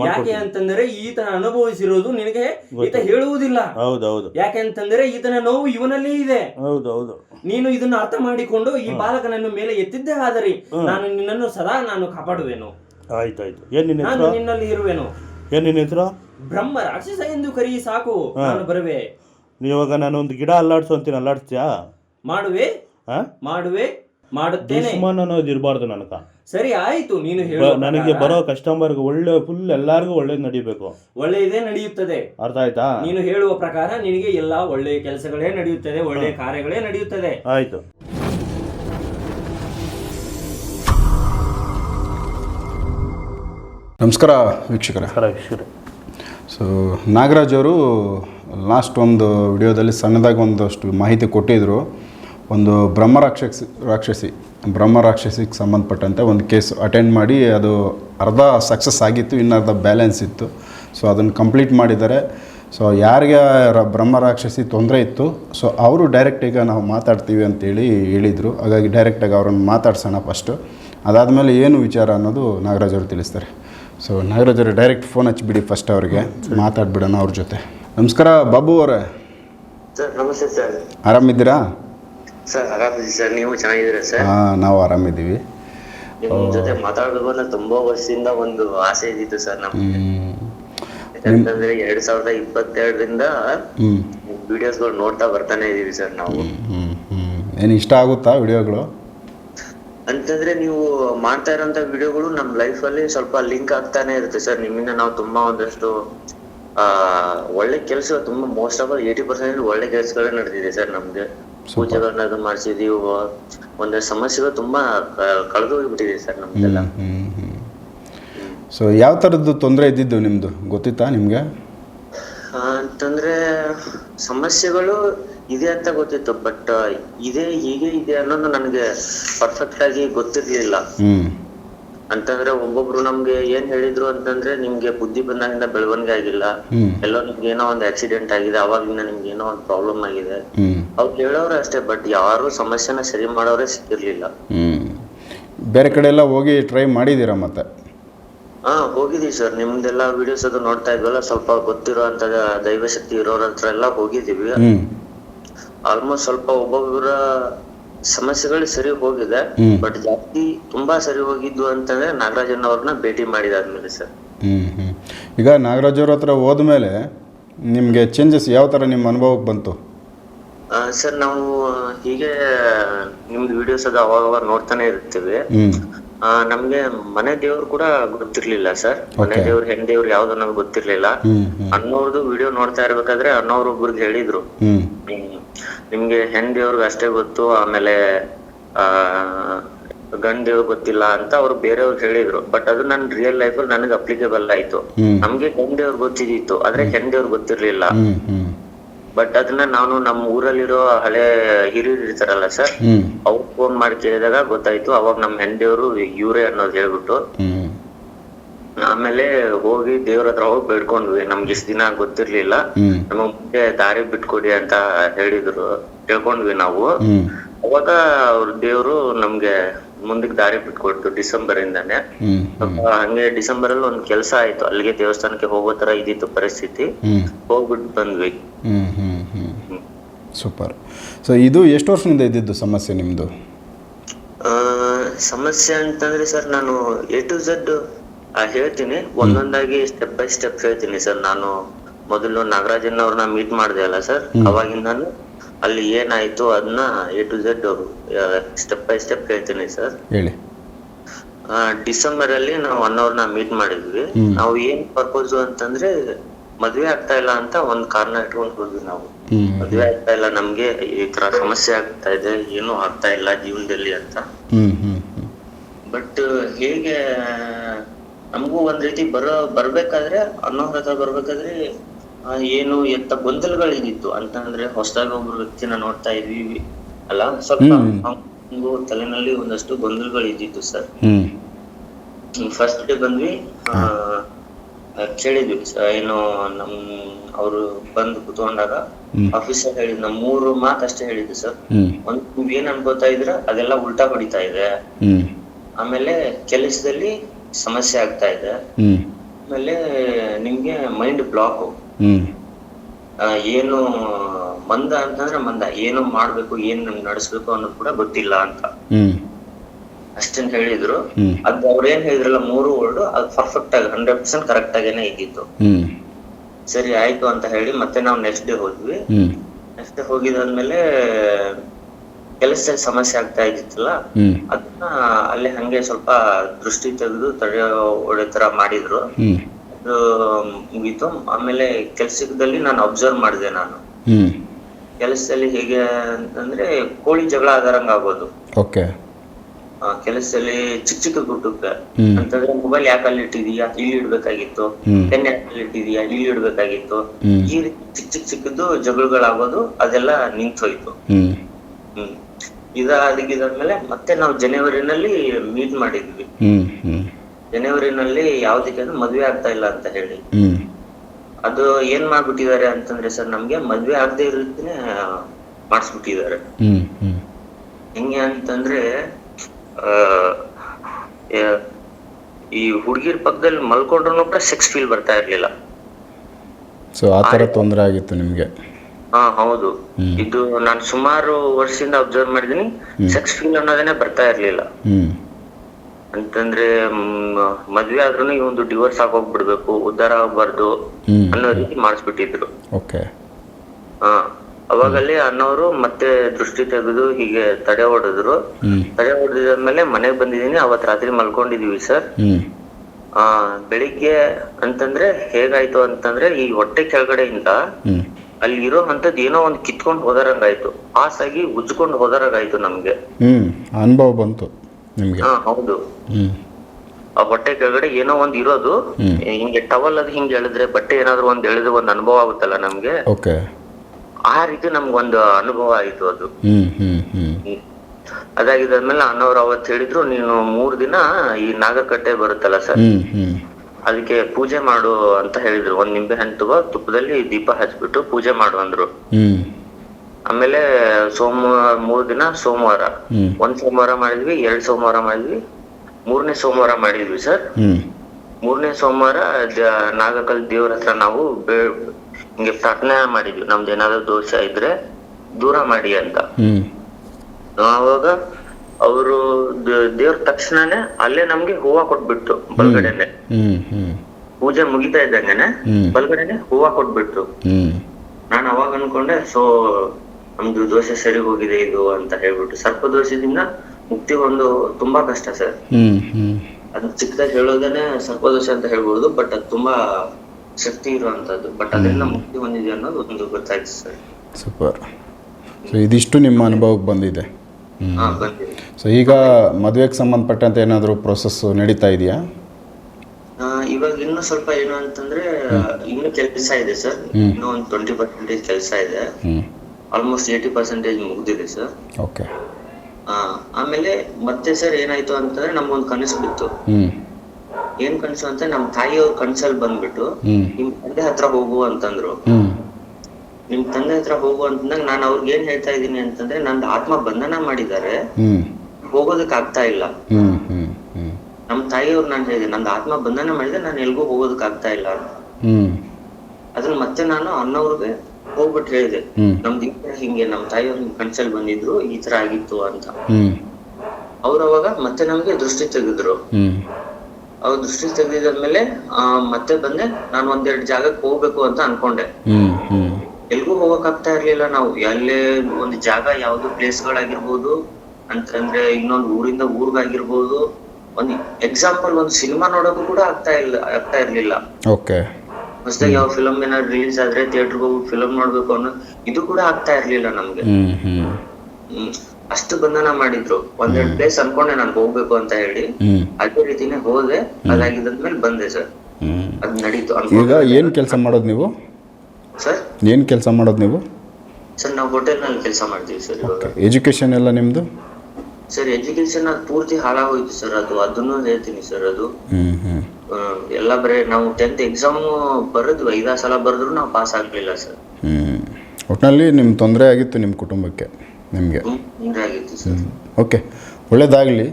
ಯಾಕೆ ಅಂತಂದ್ರೆ ಈತನ ಅನುಭವಿಸಿರುವುದು ನಿನಗೆ ಈತ ಹೇಳುವುದಿಲ್ಲ. ಹೌದೌದು. ಯಾಕೆ ಅಂತಂದ್ರೆ ಈತನ ನೋವು ಇವನಲ್ಲಿ ಇದೆ. ಹೌದೌದು. ಹೌದು ನೀನು ಇದನ್ನು ಅರ್ಥ ಮಾಡಿಕೊಂಡು ಈ ಬಾಲಕನನ್ನು ಮೇಲೆ ಎತ್ತಿದ್ದೇ ಆದರೆ ನಾನು ನಿನ್ನನ್ನು ಸದಾ ನಾನು ಕಾಪಾಡುವೆನು. ಆಯ್ತಾಯ್ತು. ಆಯ್ತು ಏನ್ ನಿನ್ನ ನಾನು ನಿನ್ನಲ್ಲಿ ಇರುವೆನು. ಏನ್ ನಿನ್ನ ಹೆಸರು? ಬ್ರಹ್ಮ ರಾಕ್ಷಸ ಎಂದು ಕರಿ ಸಾಕು. ನಾನು ಬರುವೆ. ಇವಾಗ ನಾನು ಒಂದು ಗಿಡ ಅಲ್ಲಾಡ್ಸು ಅಂತೀನಿ ಅಲ್ಲಾಡ್ಸ್ತೀಯಾ? ಮಾಡುವೆ ಹಾ ಮಾಡುವೆ ಮಾಡುತ್ತೇನೆ. ದುಶ್ಮನ್ ಅನ್ನೋದು ಇರಬಾರ್ದು ನನಗ. ಸರಿ ಆಯ್ತು ನೀನು ಹೇಳು ನನಗೆ ಬರೋ ಕಸ್ಟಮರ್ ಒಳ್ಳೆ ಫುಲ್ ಎಲ್ಲಾರ್ಗು ಒಳ್ಳೇದು ನಡೀಬೇಕು. ಒಳ್ಳೆಯದೇ ನಡೆಯುತ್ತದೆ. ಅರ್ಥ ಆಯ್ತಾ? ನೀನು ಹೇಳುವ ಪ್ರಕಾರ ನಿನಗೆ ಎಲ್ಲಾ ಒಳ್ಳೆಯ ಕೆಲಸಗಳೇ ನಡೆಯುತ್ತದೆ ಒಳ್ಳೆಯ ಕಾರ್ಯಗಳೇ ನಡೆಯುತ್ತದೆ. ಆಯ್ತು. ನಮಸ್ಕಾರ ವೀಕ್ಷಕರ. ಸೊ ನಾಗರಾಜ್ ಅವರು ಲಾಸ್ಟ್ ಒಂದು ವಿಡಿಯೋದಲ್ಲಿ ಸಣ್ಣದಾಗಿ ಒಂದಷ್ಟು ಮಾಹಿತಿ ಕೊಟ್ಟಿದ್ದರು ಒಂದು ಬ್ರಹ್ಮ ರಾಕ್ಷಸಿ ರಾಕ್ಷಸಿ ಬ್ರಹ್ಮ ರಾಕ್ಷಸಿಗೆ ಸಂಬಂಧಪಟ್ಟಂತೆ ಒಂದು ಕೇಸ್ ಅಟೆಂಡ್ ಮಾಡಿ ಅದು ಅರ್ಧ ಸಕ್ಸಸ್ ಆಗಿತ್ತು ಇನ್ನು ಅರ್ಧ ಬ್ಯಾಲೆನ್ಸ್ ಇತ್ತು. ಸೊ ಅದನ್ನು ಕಂಪ್ಲೀಟ್ ಮಾಡಿದ್ದಾರೆ. ಸೊ ಯಾರಿಗೆ ಬ್ರಹ್ಮ ರಾಕ್ಷಸಿ ತೊಂದರೆ ಇತ್ತು ಸೊ ಅವರು ಡೈರೆಕ್ಟ್ ಈಗ ನಾವು ಮಾತಾಡ್ತೀವಿ ಅಂತೇಳಿ ಹೇಳಿದರು. ಹಾಗಾಗಿ ಡೈರೆಕ್ಟಾಗಿ ಅವ್ರನ್ನ ಮಾತಾಡ್ಸೋಣ ಫಸ್ಟು ಅದಾದಮೇಲೆ ಏನು ವಿಚಾರ ಅನ್ನೋದು ನಾಗರಾಜ್ ಅವರು ತಿಳಿಸ್ತಾರೆ. ಸೊ ನಾಗರಾಜ್ ಅವರು ಡೈರೆಕ್ಟ್ ಫೋನ್ ಹಚ್ಚಿಬಿಡಿ ಫಸ್ಟ್ ಅವ್ರಿಗೆ. ಮಾತಾಡ್ಬಿಡೋಣ ಅವ್ರ ಜೊತೆ. ನಮಸ್ಕಾರ ಬಾಬು ಅವರೇ. ಸರ್ ನಮಸ್ತೆ ಸರ್. ಆರಾಮಿದ್ದೀರಾ? ಸರ್ ಆರಾಮಿದ್ದೀವಿ ಸರ್ ನೀವು ಚೆನ್ನಾಗಿದ್ದೀರಾ ಸರ್? ಹಾಂ ನಾವು ಆರಾಮಿದ್ದೀವಿ. ನಿಮ್ ಜೊತೆ ಮಾತಾಡ್ಬೇಕು ಅಂತ ತುಂಬಾ ವರ್ಷದಿಂದ ಒಂದು ಆಸೆ ಇದ್ದಿತ್ತು ಸರ್ ನಮ್ಗೆ. ಯಾಕಂತಂದ್ರೆ ಎರಡ್ ಸಾವಿರದ ಇಪ್ಪತ್ತೆರಡರಿಂದ ಹ್ಞೂ ವಿಡಿಯೋಸ್ಗಳು ನೋಡ್ತಾ ಬರ್ತಾನೆ ಇದೀವಿ ಸರ್ ನಾವು. ಏನು ಇಷ್ಟ ಆಗುತ್ತಾ ವಿಡಿಯೋಗಳು? ಅಂತಂದ್ರೆ ನೀವು ಮಾಡ್ತಾ ಇರೋಂತ ವಿಡಿಯೋಗಳು ನಮ್ ಲೈಫ್ ಅಲ್ಲಿ ಸ್ವಲ್ಪ ಲಿಂಕ್ ಆಗ್ತಾನೆ ಇರುತ್ತೆ ಸರ್. ನಿಮ್ಮಿಂದ ನಾವು ತುಂಬಾ ಒಂದಷ್ಟು ಆ ಒಳ್ಳೆ ಕೆಲಸ ತುಂಬಾ most of all eighty percent ಒಳ್ಳೆ ಕೆಲಸಗಳೇ ನಡೆದಿದೆ ಸರ್ ನಮ್ಗೆ. ಪೂಜೆಗಳನ್ನ ಅದು ಒಂದು ಸಮಸ್ಯೆಗಳು ತುಂಬಾ ಕಳೆದು ಹೋಗ್ಬಿಟ್ಟಿದೆ ಸರ್ ನಮ್ದೆಲ್ಲ. ಸೊ ಯಾವ ತರದ್ದು ತೊಂದರೆ ಇದ್ದಿದ್ದು ನಿಮ್ಮದು ಗೊತ್ತಿತ್ತಾ ನಿಮಗೆ? ಅಂತಂದ್ರೆ ಸಮಸ್ಯೆಗಳು ಇದೆ ಅಂತ ಗೊತ್ತಿತ್ತು ಬಟ್ ಇದೆ ಹೀಗೆ ಇದೆ ಅನ್ನೋದು ನನಗೆ ಪರ್ಫೆಕ್ಟ್ ಆಗಿ ಗೊತ್ತಿರ್ಲಿಲ್ಲ. ಅಂತಂದ್ರೆ ಒಬ್ಬೊಬ್ರು ನಮ್ಗೆ ಏನ್ ಹೇಳಿದ್ರು ಅಂತಂದ್ರೆ ನಿಮ್ಗೆ ಬುದ್ಧಿ ಬಂದಾಗಿಂದ ಬೆಳವಣಿಗೆ ಆಗಿಲ್ಲ. ಎಲ್ಲೋ ನಿಮ್ಗೆ ಏನೋ ಒಂದ್ ಆಕ್ಸಿಡೆಂಟ್ ಆಗಿದೆ ಅವಾಗಿಂದ ನಿಮ್ಗೆ ಏನೋ ಒಂದ್ ಪ್ರಾಬ್ಲಮ್ ಆಗಿದೆ. ಅವ್ರು ಹೇಳೋರು ಅಷ್ಟೇ ಬಟ್ ಯಾರು ಸಮಸ್ಯೆನ ಸರಿ ಮಾಡೋರೇ ಸಿಕ್ಕಿರ್ಲಿಲ್ಲ. ಬೇರೆ ಕಡೆ ಎಲ್ಲ ಹೋಗಿ ಟ್ರೈ ಮಾಡಿದೀರಾ ಮತ್ತೆ? ಹಾ ಹೋಗಿದೀವಿ ಸರ್ ನಿಮ್ದೆಲ್ಲ ವಿಡಿಯೋಸ್ ಅದು ನೋಡ್ತಾ ಇದ್ವಲ್ಲ ಸ್ವಲ್ಪ ಗೊತ್ತಿರೋ ಅಂತ ದೈವಶಕ್ತಿ ಇರೋರ ಹತ್ರ ಎಲ್ಲ ಹೋಗಿದೀವಿ ಆಲ್ಮೋಸ್ಟ್ ಸ್ವಲ್ಪ ಒಬ್ಬೊಬ್ಬರ ಸಮಸ್ಯೆಗಳು ಸರಿ ಹೋಗಿದೆ ಬಟ್ ಜಾಸ್ತಿ ತುಂಬಾ ಸರಿ ಹೋಗಿದ್ದು ಅಂತಂದ್ರೆ ನಾಗರಾಜನ್ ಅವ್ರನ್ನ ಭೇಟಿ ಮಾಡಿದಾದ್ಮೇಲೆ ಸರ್. ಹ್ಮ್ ಈಗ ನಾಗರಾಜ್ ಅವ್ರ ಹತ್ರ ಹೋದ್ಮೇಲೆ ನಿಮ್ಗೆ ಚೇಂಜಸ್ ಯಾವ ತರ ನಿಮ್ಮ ಅನುಭವಕ್ಕೆ ಬಂತು? ಸರ್ ನಾವು ಹೀಗೆ ನಿಮ್ದು ವಿಡಿಯೋಸ್ ಅದ ಅವಾಗ ನೋಡ್ತಾನೆ ಇರ್ತೀವಿ. ಆ, ನಮ್ಗೆ ಮನೆ ದೇವ್ರು ಕೂಡ ಗೊತ್ತಿರ್ಲಿಲ್ಲ ಸರ್. ಮನೆ Okay. ದೇವ್ರು ಹೆಣ್ ದೇವ್ರು ಯಾವ್ದು ನಮ್ಗೆ ಗೊತ್ತಿರ್ಲಿಲ್ಲ. ಅನ್ನೋರ್ದು ವಿಡಿಯೋ ನೋಡ್ತಾ ಇರ್ಬೇಕಾದ್ರೆ ಅನ್ನೋರು ಒಬ್ರಿಗೆ ಹೇಳಿದ್ರು. ಹ್ಮ್. ನಿಮ್ಗೆ ಹೆಣ್ ದೇವ್ರಿಗೆ ಅಷ್ಟೇ ಗೊತ್ತು ಆಮೇಲೆ ಆ ಗಂಡ್ ದೇವ್ರು ಗೊತ್ತಿಲ್ಲ ಅಂತ ಅವ್ರು ಬೇರೆಯವ್ರು ಹೇಳಿದ್ರು. ಬಟ್ ಅದು ನನ್ ರಿಯಲ್ ಲೈಫ್ ಅಲ್ಲಿ ನನಗೆ ಅಪ್ಲಿಕೇಬಲ್ ಆಯ್ತು. ನಮ್ಗೆ ಗಂಡ್ ದೇವ್ರ್ ಗೊತ್ತಿದ್ದಿತ್ತು ಆದ್ರೆ ಹೆಣ್ ದೇವ್ರ್ ಗೊತ್ತಿರ್ಲಿಲ್ಲ. ಬಟ್ ಅದನ್ನ ನಾನು ನಮ್ಮ ಊರಲ್ಲಿರೋ ಹಳೆ ಹಿರಿಯರು ಇರ್ತಾರಲ್ಲ ಸರ್ ಅವ್ರು ಫೋನ್ ಮಾಡಿ ಕೇಳಿದಾಗ ಗೊತ್ತಾಯ್ತು ಅವಾಗ ನಮ್ ಹೆಣ್ ದೇವ್ರು ಇವ್ರೆ ಅನ್ನೋದು ಹೇಳ್ಬಿಟ್ಟು. ಆಮೇಲೆ ಹೋಗಿ ದೇವ್ರ ಹತ್ರ ಹೋಗಿ ಬೇಡ್ಕೊಂಡ್ವಿ. ನಮ್ಗೆ ಇಷ್ಟ ದಿನ ಗೊತ್ತಿರ್ಲಿಲ್ಲ. ನಮ್ಮ ನಮಗ್ ಮುಂದೆ ದಾರಿ ಬಿಟ್ಕೊಡಿ ಅಂತ ಹೇಳಿದ್ರು. ಕೇಳ್ಕೊಂಡ್ವಿ ನಾವು. ಅವಾಗ ಅವ್ರ ದೇವ್ರು ನಮ್ಗೆ ಮುಂದಕ್ಕೆ ದಾರಿ ಬಿಟ್ಕೊಡ್ತು ಡಿಸೆಂಬರ್ ಇಂದಾನೆ ಹಂಗೆ ಡಿಸೆಂಬರ್ ಅಲ್ಲಿ ಒಂದ್ ಕೆಲಸ ಆಯ್ತು. ಅಲ್ಲಿಗೆ ದೇವಸ್ಥಾನಕ್ಕೆ ಹೋಗೋ ತರ ಇದಿತ್ತು ಪರಿಸ್ಥಿತಿ. ಹೋಗ್ಬಿಟ್ಟು ಬಂದ್ವಿ. ಸೂಪರ್. ಸೊ ಇದು ಎಷ್ಟು ವರ್ಷದಿಂದ ಇದ್ದಿದ್ದು ಸಮಸ್ಯೆ ನಿಮ್ದು? ಸಮಸ್ಯೆ ಅಂತಂದ್ರೆ ಸರ್ ನಾನು ಎ ಟು ಝಡ್ ಹೇಳ್ತೀನಿ. ಒಂದೊಂದಾಗಿ ಸ್ಟೆಪ್ ಬೈ ಸ್ಟೆಪ್ ಹೇಳ್ತೀನಿ ಸರ್. ನಾನು ಮೊದಲು ನಾಗರಾಜನ್ ಅವ್ರನ್ನ ಮೀಟ್ ಮಾಡಿದೆ ಅಲ್ಲ ಸರ್. ಅವಾಗಿಂದಾನು ಅಲ್ಲಿ ಏನಾಯ್ತು ಅದನ್ನ A to Z step by step ಹೇಳ್ತೀನಿ ಸರ್. ಹೇಳಿ. ಡಿಸೆಂಬರ್ ಅಲ್ಲಿ ನಾವು ಒನ್ ಅವ್ರನ್ನ ಮೀಟ್ ಮಾಡಿದ್ವಿ ನಾವು ಏನ್ ಪರ್ಪೋಸ್ ಅಂತಂದ್ರೆ ಮದ್ವೆ ಆಗ್ತಾ ಇಲ್ಲ ಅಂತ ಒಂದ್ ಕಾರಣ ಇಟ್ಕೊಂಡ್ ಹೋದ್ವಿ ನಾವು. ಮದ್ವೆ ಆಗ್ತಾ ಇಲ್ಲ ನಮ್ಗೆ ಈ ತರ ಸಮಸ್ಯೆ ಆಗ್ತಾ ಇದೆ ಏನು ಆಗ್ತಾ ಇಲ್ಲ ಜೀವನದಲ್ಲಿ ಅಂತ. ಬಟ್ ಹೇಗೆ ನಮಗೂ ಒಂದ್ ರೀತಿ ಬರೋ ಬರ್ಬೇಕಾದ್ರೆ ಅನ್ನೋರ್ ಹತ್ರ ಬರ್ಬೇಕಾದ್ರೆ ಏನು ಎತ್ತ ಗೊಂದಲಗಳಿದ್ದಿತ್ತು ಅಂತಂದ್ರೆ ಹೊಸದಾಗಿ ಒಬ್ರು ವ್ಯಕ್ತಿನ ನೋಡ್ತಾ ಇದ್ವಿ. ಅಲ್ಲ ಸ್ವಲ್ಪ ತಲೆನಲ್ಲಿ ಒಂದಷ್ಟು ಗೊಂದಲಗಳು ಇದ್ದಿತ್ತು ಸರ್. ಫಸ್ಟ್ ಡೇ ಬಂದ್ವಿ ಆ, ಕೇಳಿದ್ವಿ ಏನು ನಮ್ ಅವ್ರು ಬಂದು ಕುತ್ಕೊಂಡಾಗ ಆಫೀಸರ್ ಹೇಳಿದ್ ನಮ್ ಮೂರು ಮಾತ್ ಅಷ್ಟೇ ಹೇಳಿದ್ದು ಸರ್. ಒಂದ್ ನೀವ್ ಏನ್ ಅನ್ಕೋತಾ ಇದ್ರ ಅದೆಲ್ಲ ಉಲ್ಟಾ ಹೊಡಿತಾ ಇದೆ. ಆಮೇಲೆ ಕೆಲಸದಲ್ಲಿ ಸಮಸ್ಯೆ ಆಗ್ತಾ ಇದೆ. ಆಮೇಲೆ ನಿಮ್ಗೆ ಮೈಂಡ್ ಬ್ಲಾಕ್ ಏನು ಮಂದ ಅಂತಂದ್ರೆ ಮಂದ. ಏನು ಮಾಡ್ಬೇಕು ಏನ್ ನಡೆಸ್ಬೇಕು ಅನ್ನೋದು ಕೂಡ ಗೊತ್ತಿಲ್ಲ ಅಂತ. ಅಷ್ಟೇನ್ ಅಷ್ಟನ್ ಹೇಳಿದ್ರು. ಅದ್ ಅವ್ರ ಏನ್ ಹೇಳಿದ್ರಲ್ಲ ಮೂರು ವರ್ಡ್ ಅದು ಪರ್ಫೆಕ್ಟ್ ಆಗಿ ಹಂಡ್ರೆಡ್ ಪರ್ಸೆಂಟ್ ಕರೆಕ್ಟ್ ಆಗೇನೆ ಇದ್ದಿತ್ತು. ಸರಿ ಆಯ್ತು ಅಂತ ಹೇಳಿ ಮತ್ತೆ ನಾವು ನೆಕ್ಸ್ಟ್ ಡೇ ಹೋದ್ವಿ. ನೆಕ್ಸ್ಟ್ ಡೇ ಹೋಗಿದಾದ್ಮೇಲೆ ಕೆಲಸದಲ್ಲಿ ಸಮಸ್ಯೆ ಆಗ್ತಾ ಇದ್ದಿತ್ತಲ್ಲ ಅದನ್ನ ಅಲ್ಲಿ ಹಂಗೆ ಸ್ವಲ್ಪ ದೃಷ್ಟಿ ತೆಗೆದು ತಡೆಯೋ ಒಳ್ಳೆ ತರ ಮಾಡಿದ್ರು. ಅದು ಮುಗೀತು. ಆಮೇಲೆ ಕೆಲ್ಸದಲ್ಲಿ ನಾನು ಅಬ್ಸರ್ವ್ ಮಾಡಿದೆ ನಾನು. ಕೆಲಸದಲ್ಲಿ ಹೇಗೆ ಅಂತಂದ್ರೆ ಕೋಳಿ ಜಗಳ ಆಧಾರಂಗ ಆಗೋದು. ಕೆಲಸದಲ್ಲಿ ಚಿಕ್ಕ ಚಿಕ್ಕ ಗುಟ್ಟಕ್ಕೆ. ಅಂತಂದ್ರೆ ಮೊಬೈಲ್ ಯಾಕೆ ಅಲ್ಲಿ ಇಟ್ಟಿದೀಯಾ? ಇಲ್ಲಿ ಇಡ್ಬೇಕಾಗಿತ್ತು. ಪೆನ್ ಯಾಕೆ ಅಲ್ಲಿ ಇಟ್ಟಿದೀಯಾ? ಇಲ್ಲಿ ಇಡ್ಬೇಕಾಗಿತ್ತು. ಈ ರೀತಿ ಚಿಕ್ಕ ಚಿಕ್ಕ ಚಿಕ್ಕದ್ದು ಜಗಳಗಳಾಗೋದು ಅದೆಲ್ಲ ನಿಂತೋಯ್ತು. ಹ್ಮ್. ಹ್ಮ್ ಇದಾದ್ಮೇಲೆ ಮತ್ತೆ ನಾವು ಜನವರಿನಲ್ಲಿ ಮೀಟ್ ಮಾಡಿದ್ವಿ. ಜನವರಿನಲ್ಲಿ ಯಾವ್ದಕ್ಕೆ ಅಂದ್ರೆ ಮದ್ವೆ ಆಗ್ತಾ ಇಲ್ಲ ಅಂತ ಹೇಳಿ. ಅದು ಏನ್ ಮಾಡ್ಬಿಟ್ಟಿದ್ದಾರೆ ಅಂತಂದ್ರೆ ಸರ್ ನಮ್ಗೆ ಮದ್ವೆ ಆಗದೆ ಇರೋದನ್ನೇ ಮಾಡಿಸ್ಬಿಟ್ಟಿದ್ದಾರೆ. ಹೆಂಗೆ ಅಂತಂದ್ರೆ ಆ ಈ ಹುಡುಗಿರ್ ಪಕ್ಕದಲ್ಲಿ ಮಲ್ಕೊಂಡ್ರು ಕೂಡ ಸೆಕ್ಸ್ ಫೀಲ್ ಬರ್ತಾ ಇರ್ಲಿಲ್ಲ. ಸೊ ಆ ತರ ತೊಂದರೆ ಆಗಿತ್ತು ನಿಮಗೆ? ಹಾ ಹೌದು. ಇದು ನಾನು ಸುಮಾರು ವರ್ಷದಿಂದ ಅಬ್ಸರ್ವ್ ಮಾಡಿದೀನಿ. ಸೆಕ್ಸ್ ಫೀಲ್ ಅನ್ನೋದೇನೆ ಬರ್ತಾ ಇರ್ಲಿಲ್ಲ. ಹ್ಮ್. ಅಂತಂದ್ರೆ ಮ್, ಮದ್ವೆ ಆದ್ರೂ ಒಂದು ಡಿವೋರ್ಸ್ ಆಗೋಗ್ಬಿಡ್ಬೇಕು ಉದ್ಧಾರ ಆಗ್ಬಾರ್ದು ಹ್ಮ್. ಅನ್ನೋ ರೀತಿ ಮಾಡಿಸ್ಬಿಟ್ಟಿದ್ರು. ಓಕೆ. ಹಾ ಅವಾಗಲ್ಲಿ ಅನ್ನೋರು ಮತ್ತೆ ದೃಷ್ಟಿ ತೆಗೆದು ಹೀಗೆ ತಡೆ ಹೊಡೆದ್ರು. ಹ್ಮ್. ತಡೆ ಹೊಡೆದಾದ್ಮೇಲೆ ಮನೆಗ್ ಬಂದಿದೀನಿ ಅವತ್ ರಾತ್ರಿ ಮಲ್ಕೊಂಡಿದೀವಿ ಸರ್. ಹ್ಮ್. ಆ ಬೆಳಿಗ್ಗೆ ಅಂತಂದ್ರೆ ಹೇಗಾಯ್ತು ಅಂತಂದ್ರೆ ಈ ಹೊಟ್ಟೆ ಕೆಳಗಡೆಯಿಂದ ಹ್ಮ್. ಅಲ್ಲಿ ಇರೋ ಅಂತದ್ ಏನೋ ಒಂದ್ ಕಿತ್ಕೊಂಡ್ ಹೋದರಂಗಾಯ್ತು. ಆಸಾಗಿ ಆಗಿ ಉಜ್ಕೊಂಡ್ ಹೋದರಂಗಾಯ್ತು ನಮ್ಗೆ. ಹ್ಮ್ ಅನುಭವ ಬಂತು ನಿಮಗೆ. ಹಾ ಹೌದು. ಆ ಬಟ್ಟೆ ಕೆಳಗಡೆ ಏನೋ ಒಂದ್ ಇರೋದು. ಹಿಂಗೆ ಟವಲ್ ಅದ್ ಹಿಂಗೆ ಎಳೆದ್ರೆ ಬಟ್ಟೆ ಏನಾದ್ರು ಒಂದ್ ಎಳೆದ್ರೆ ಒಂದ್ ಅನುಭವ ಆಗುತ್ತಲ್ಲ ನಮ್ಗೆ? ಓಕೆ. ಆ ರೀತಿ ನಮ್ಗೊಂದು ಅನುಭವ ಆಯ್ತು ಅದು. ಹ್ಮ್ ಹ್ಮ್ ಹ್ಮ್. ಅದಾಗಿದ್ದಾದ್ಮೇಲೆ ಅಣ್ಣವ್ರು ಅವತ್ ಹೇಳಿದ್ರು ನೀನು ಮೂರ್ ದಿನ ಈ ನಾಗಕಟ್ಟೆ ಬರುತ್ತಲ್ಲ ಸರ್. ಹ್ಮ್ ಹ್ಮ್. ಅದಕ್ಕೆ ಪೂಜೆ ಮಾಡು ಅಂತ ಹೇಳಿದ್ರು. ಒಂದ್ ನಿಂಬೆ ಹಣ್ಣು ತಗೋ ತುಪ್ಪದಲ್ಲಿ ದೀಪ ಹಚ್ಬಿಟ್ಟು ಪೂಜೆ ಮಾಡು ಅಂದ್ರು. ಹ್ಮ್. ಆಮೇಲೆ ಸೋಮವಾರ ಮೂರ್ ದಿನ ಸೋಮವಾರ. ಒಂದ್ ಸೋಮವಾರ ಮಾಡಿದ್ವಿ ಎರಡ್ ಸೋಮವಾರ ಮಾಡಿದ್ವಿ ಮೂರನೇ ಸೋಮವಾರ ಮಾಡಿದ್ವಿ ಸರ್. ಮೂರನೇ ಸೋಮವಾರ ನಾಗಕಲ್ ದೇವ್ರ ಹತ್ರ ನಾವು ಬೇ- ಹಿಂಗೆ ಪ್ರಾರ್ಥನೆ ಮಾಡಿದ್ವಿ. ನಮ್ದು ಏನಾದ್ರು ದೋಷ ಇದ್ರೆ ದೂರ ಮಾಡಿ ಅಂತ. ಹ್ಮ್. ಅವಾಗ ಅವರು ದೇವ್ರ ತಕ್ಷಣನೇ ಅಲ್ಲೇ ನಮ್ಗೆ ಹೂವ ಕೊಟ್ಬಿಟ್ಟು ಬಲ್ಗಡೆನೆ. ಪೂಜೆ ಮುಗಿತಾ ಇದ್ದಂಗೆನೆ. ಬಲ್ಗಡೆನೆ ಹೂವ ಕೊಟ್ಬಿಟ್ಟು ನಾನು ಅವಾಗ ಅನ್ಕೊಂಡೆ ಸೊ ನಮ್ದು ದೋಷ ಸರಿ ಹೋಗಿದೆ ಇದು ಅಂತ ಹೇಳ್ಬಿಟ್ಟು ಸರ್ಪ ದೋಷದಿಂದ ಮುಕ್ತಿ ಒಂದು ತುಂಬಾ ಕಷ್ಟ ಸರ್. ಅದು ಚಿಕ್ಕದಾಗಿ ಹೇಳೋದೇನೆ ಸರ್ಪದೋಷ ಅಂತ ಹೇಳ್ಬೋದು ಬಟ್ ಅದು ತುಂಬಾ ಶಕ್ತಿ ಇರುವಂತದ್ದು. ಬಟ್ ಅದರಿಂದ ಮುಕ್ತಿ ಹೊಂದಿದೆ ಅನ್ನೋದು ಒಂದು ಗೊತ್ತಾಯ್ತು ಸರ್. ಸೂಪರ್. ಸೊ ಇದಿಷ್ಟು ನಿಮ್ಮ ಅನುಭವಕ್ಕೆ ಬಂದಿದೆ ಬಂದಿದೆ. ಸೊ ಈಗ ಮದುವೆಗೆ ಸಂಬಂಧಪಟ್ಟಂತೆ ಏನಾದರೂ ಪ್ರೊಸೆಸ್ ನಡೀತಾ ಇದೆಯಾ? ಇವಾಗ ಇನ್ನು ಸ್ವಲ್ಪ ಏನು ಅಂತಂದ್ರೆ ಇನ್ನು ಕೆಲಸ ಇದೆ ಸರ್. ಇನ್ನು ಒಂದು ಟ್ವೆಂಟಿ ಪರ್ಸೆಂಟೇಜ್ ಕೆಲಸ ಇದೆ. ಆಲ್ಮೋಸ್ಟ್ ಏಯ್ಟಿ ಪರ್ಸೆಂಟೇಜ್ ಮುಗಿದಿದೆ ಸರ್. ಓಕೆ ಆ, ಆಮೇಲೆ ಮತ್ತೆ ಸರ್ ಏನಾಯ್ತು ಅಂತಂದ್ರೆ ನಮ್ಗೊಂದು ಕನಸು ಬಿತ್ತು. ಏನ್ ಕನಸು ಅಂತ ನಮ್ ತಾಯಿಯವ್ರ ಕನ್ಸಲ್ಲಿ ಬಂದ್ಬಿಟ್ಟು ನಿಮ್ ತಂದೆ ಹತ್ರ ಹೋಗು ಅಂತಂದ್ರು. ನಿಮ್ ತಂದೆ ಹತ್ರ ಹೋಗು ಅಂತಂದಾಗ ನಾನು ಅವ್ರಿಗೆ ಏನ್ ಹೇಳ್ತಾ ಇದೀನಿ ಅಂತಂದ್ರೆ ನಂದು ಆತ್ಮ ಬಂಧನ ಮಾಡಿದ್ದಾರೆ ಹೋಗೋದಕ್ ಆಗ್ತಾ ಇಲ್ಲ. ಹ್ಮ್ ಹ್ಮ್ ಹ್ಞೂ ನಮ್ ತಾಯಿಯವ್ರು ನಾನು ಹೇಳಿದೆ ನಂದು ಆತ್ಮ ಬಂಧನ ಮಾಡಿದ್ರೆ ನಾನು ಎಲ್ಗೂ ಹೋಗೋದಕ್ ಆಗ್ತಾ ಇಲ್ಲ ಅಂತ. ಅದನ್ ಅದನ್ನ ಮತ್ತೆ ನಾನು ಅಣ್ಣವ್ರಿಗೆ ಹೋಗ್ಬಿಟ್ಟು ಹೇಳಿದೆ ನಮ್ದು ಈ ತರ ಹಿಂಗೆ ನಮ್ ತಾಯಿಯವ್ರು ನಿಮ್ ಕನ್ಸಲ್ ಬಂದಿದ್ರು ಈ ತರ ಆಗಿತ್ತು ಅಂತ. ಅವ್ರ ಅವಾಗ ಮತ್ತೆ ನಮ್ಗೆ ದೃಷ್ಟಿ ತೆಗೆದ್ರು. ಅವ್ರ ದೃಷ್ಟಿ ತೆಗೆದಿದ್ಮೇಲೆ ಮತ್ತೆ ಬಂದೆ ನಾನು ಒಂದೆರಡು ಜಾಗಕ್ಕೆ ಹೋಗ್ಬೇಕು ಅಂತ ಅನ್ಕೊಂಡೆ. ಹೋಗಕ್ ಆಗ್ತಾ ಇರ್ಲಿಲ್ಲ ನಾವು. ಎಲ್ಲೇ ಒಂದು ಜಾಗ ಯಾವ್ದು ಪ್ಲೇಸ್ ಗಳಾಗಿರ್ಬೋದು ಅಂತಂದ್ರೆ ಇನ್ನೊಂದು ಊರಿಂದ ಊರ್ಗಾಗಿರ್ಬೋದು. ಒಂದ್ ಎಕ್ಸಾಂಪಲ್ ಒಂದ್ ಸಿನಿಮಾ ನೋಡೋಕು ಕೂಡ ಆಗ್ತಾ ಇಲ್ಲ ಆಗ್ತಾ ಇರ್ಲಿಲ್ಲ. ಓಕೆ ಹೊಸದಾಗಿ ಯಾವ ಫಿಲಮ್ ಏನಾದ್ರು ರಿಲೀಸ್ ಆದ್ರೆ ಥಿಯೇಟರ್ ಹೋಗಿ ಫಿಲಮ್ ನೋಡ್ಬೇಕು ಅನ್ನೋ ಇದು ಕೂಡ ಆಗ್ತಾ ಇರ್ಲಿಲ್ಲ ನಮ್ಗೆ. ಅಷ್ಟು ಬಂಧನ ಮಾಡಿದ್ರು. ಒಂದೆರಡು ಪ್ಲೇಸ್ ಅನ್ಕೊಂಡೆ ನಾನು ಹೋಗ್ಬೇಕು ಅಂತ ಹೇಳಿ. ಅದೇ ರೀತಿನೇ ಹೋದೆ. ಅದಾಗಿದ್ಮೇಲೆ ಬಂದೆ ಸರ್. ಅದ್ ನಡೀತು ಈಗ ಏನು ಕೆಲಸ ಮಾಡೋದು ನೀವು? ಸರ್? ಏನು ಕೆಲಸ ಮಾಡೋದು ನೀವು? ಸರ್ ನಾವು ಹೋಟೆಲ್ನಲ್ಲಿ ಕೆಲಸ ಮಾಡ್ತೀವಿ ಸರ್ ಇವಾಗ. ಎಜುಕೇಷನ್ ಎಲ್ಲ ನಿಮ್ಮದು ಸರ್ ಎಜುಕೇಶನ್ ಅದು ಪೂರ್ತಿ ಹಾಳಾಗೋಯ್ತು ಸರ್ ಅದು. ಅದನ್ನು ಹೇಳ್ತೀನಿ ಸರ್ ಅದು. ಹ್ಞೂ ಹ್ಞೂ ಆ, ಎಲ್ಲ ಬರೇ ನಾವು ಟೆಂತ್ ಎಕ್ಸಾಮ್ ಬರೆದ್ವಿ. ಐದಾರು ಸಲ ಬರೆದ್ರು ನಾವು ಪಾಸ್ ಆಗಲಿಲ್ಲ ಸರ್. ಹ್ಞೂ ಒಟ್ಟಿನಲ್ಲಿ ನಿಮ್ಮ ತೊಂದರೆ ಆಗಿತ್ತು ನಿಮ್ಮ ಕುಟುಂಬಕ್ಕೆ ನಿಮಗೆ. ಹ್ಮ್ ಆಗಿತ್ತು ಸರ್. ಓಕೆ ಒಳ್ಳೇದಾಗಲಿ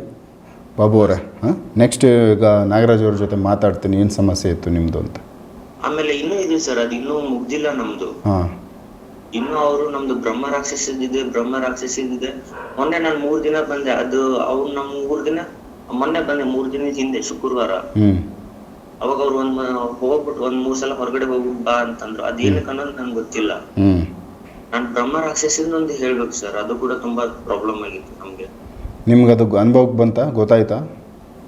ಬಾಬು ಅವರೇ. ಹಾಂ? ನೆಕ್ಸ್ಟ್ ಈಗ ನಾಗರಾಜ್ ಅವ್ರ ಜೊತೆ ಮಾತಾಡ್ತೀನಿ. ಏನು ಸಮಸ್ಯೆ ಇತ್ತು ನಿಮ್ಮದು ಅಂತ? ಆಮೇಲೆ ಇನ್ನೂ ಸರ್ ಅದು ಇನ್ನೂ ಮುಗ್ದಿಲ್ಲ ನಮ್ದು. ಹಾಂ. ಇನ್ನು ಅವರು ನಮ್ದು ಬ್ರಹ್ಮ ರಾಕ್ಷಸಿದ್ದಿದೆ ಬ್ರಹ್ಮ ರಾಕ್ಷಸಿದ್ದಿದೆ. ಮೊನ್ನೆ ನಾನು ಮೂರ್ ದಿನ ಬಂದೆ ಅದು ಅವ್ರು ನಮ್ ಮೂರ್ ದಿನ ಮೊನ್ನೆ ಬಂದೆ ಮೂರ್ ದಿನ ಹಿಂದೆ ಶುಕ್ರವಾರ. ಅವಾಗ ಅವ್ರು ಒಂದ್ ಮ- ಹೋಗ್ಬಿಟ್ಟು ಒಂದ್ ಮೂರ್ ಸಲ ಹೊರಗಡೆ ಹೋಗಿ ಬಾ ಅಂತಂದ್ರು. ಅದೇನಕ್ಕೆ ಅನ್ನೋದು ನಂಗೆ ಗೊತ್ತಿಲ್ಲ. ಹ್ಮ್. ನಾನ್ ಬ್ರಹ್ಮ ರಾಕ್ಷಸಿಂದ ಒಂದು ಹೇಳ್ಬೇಕು ಸರ್ ಅದು ಕೂಡ ತುಂಬಾ ಪ್ರಾಬ್ಲಮ್ ಆಗಿತ್ತು ನಮ್ಗೆ. ನಿಮ್ಗೆ ಅದು ಅನುಭವಕ್ಕೆ ಬಂತ? ಗೊತ್ತಾಯ್ತಾ?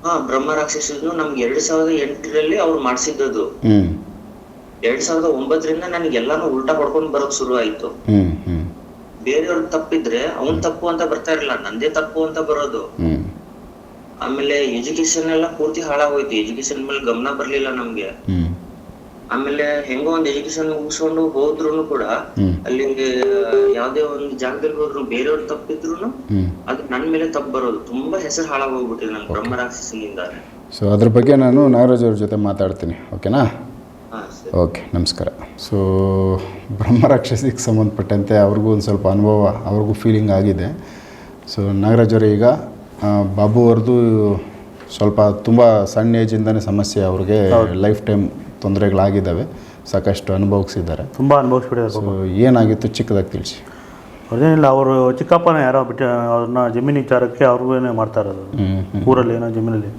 ಹಾ ಬ್ರಹ್ಮ ರಾಕ್ಷಸಿದ್ನು ನಮ್ಗೆ ಎರಡ್ ಸಾವಿರದ ಎಂಟರಲ್ಲಿ ಅವ್ರು ಮಾಡ್ಸಿದ್ದದು. ಹ್ಞೂ ಎರಡ್ ಸಾವಿರದ ಒಂಬತ್ತರಿಂದ ನನಗೆ ಎಲ್ಲಾನು ಉಲ್ಟಾ ಹೊಡ್ಕೊಂಡ್ ಬರೋಕ್ ಶುರು ಆಯ್ತು. ಬೇರೆಯವ್ರ ತಪ್ಪಿದ್ರೆ ಅವನ್ ತಪ್ಪು ಅಂತ ಬರ್ತಾ ಇರಲಿಲ್ಲ ನಂದೇ ತಪ್ಪು ಅಂತ ಬರೋದು. ಆಮೇಲೆ ಎಜುಕೇಶನ್ ಎಲ್ಲ ಪೂರ್ತಿ ಹಾಳಾಗೋಯ್ತು ಎಜುಕೇಶನ್ ಮೇಲೆ ಗಮನ ಬರ್ಲಿಲ್ಲ ನಮ್ಗೆ. ಆಮೇಲೆ ಹೆಂಗೋ ಒಂದ್ ಎಜುಕೇಶನ್ ಮುಗಿಸ್ಕೊಂಡು ಹೋದ್ರು ಕೂಡ ಅಲ್ಲಿ ಯಾವ್ದೇ ಒಂದು ಜಾಗದಲ್ಲಿ ಹೋದ್ರು ಬೇರೆಯವ್ರ ತಪ್ಪಿದ್ರು ಅದು ನನ್ ಮೇಲೆ ತಪ್ಪು ಬರೋದು. ತುಂಬಾ ಹೆಸರು ಹಾಳಾಗೋಗ್ಬಿಟ್ಟಿದೆ ನನ್ ಬ್ರಹ್ಮ ಇಂದ ಸೊ ಅದ್ರ ಬಗ್ಗೆ ನಾನು ನಾಗರಾಜ್ ಅವ್ರ ಜೊತೆ ಮಾತಾಡ್ತೀನಿ ಓಕೆನಾ ಓಕೆ ನಮಸ್ಕಾರ. ಸೊ ಬ್ರಹ್ಮರಾಕ್ಷಸಿಗೆ ಸಂಬಂಧಪಟ್ಟಂತೆ ಅವ್ರಿಗೂ ಒಂದು ಸ್ವಲ್ಪ ಅನುಭವ ಅವ್ರಿಗೂ ಫೀಲಿಂಗ್ ಆಗಿದೆ. ಸೊ ನಾಗರಾಜ್ ಅವರೇ ಈಗ ಬಾಬು ಅವ್ರದ್ದು ಸ್ವಲ್ಪ ತುಂಬ ಸಣ್ಣ ಏಜಿಂದನೇ ಸಮಸ್ಯೆ ಅವ್ರಿಗೆ ಲೈಫ್ ಟೈಮ್ ತೊಂದರೆಗಳಾಗಿದ್ದಾವೆ. ಸಾಕಷ್ಟು ಅನುಭವಿಸಿದ್ದಾರೆ. ತುಂಬ ಅನುಭವಿಸ್ಬಿಟ್ಟಿದ್ದಾರೆ ಸೊ ಏನಾಗಿತ್ತು ಚಿಕ್ಕದಾಗಿ ತಿಳಿಸಿ. ಅದೇನಿಲ್ಲ ಅವರು ಚಿಕ್ಕಪ್ಪನ ಯಾರೋ ಬಿಟ್ಟು ಅವ್ರನ್ನ ಜಮೀನು ವಿಚಾರಕ್ಕೆ ಅವ್ರಿಗೇನೆ ಮಾಡ್ತಾ ಇರೋದು. ಊರಲ್ಲಿ ಏನೋ ಜಮೀನಲ್ಲಿ.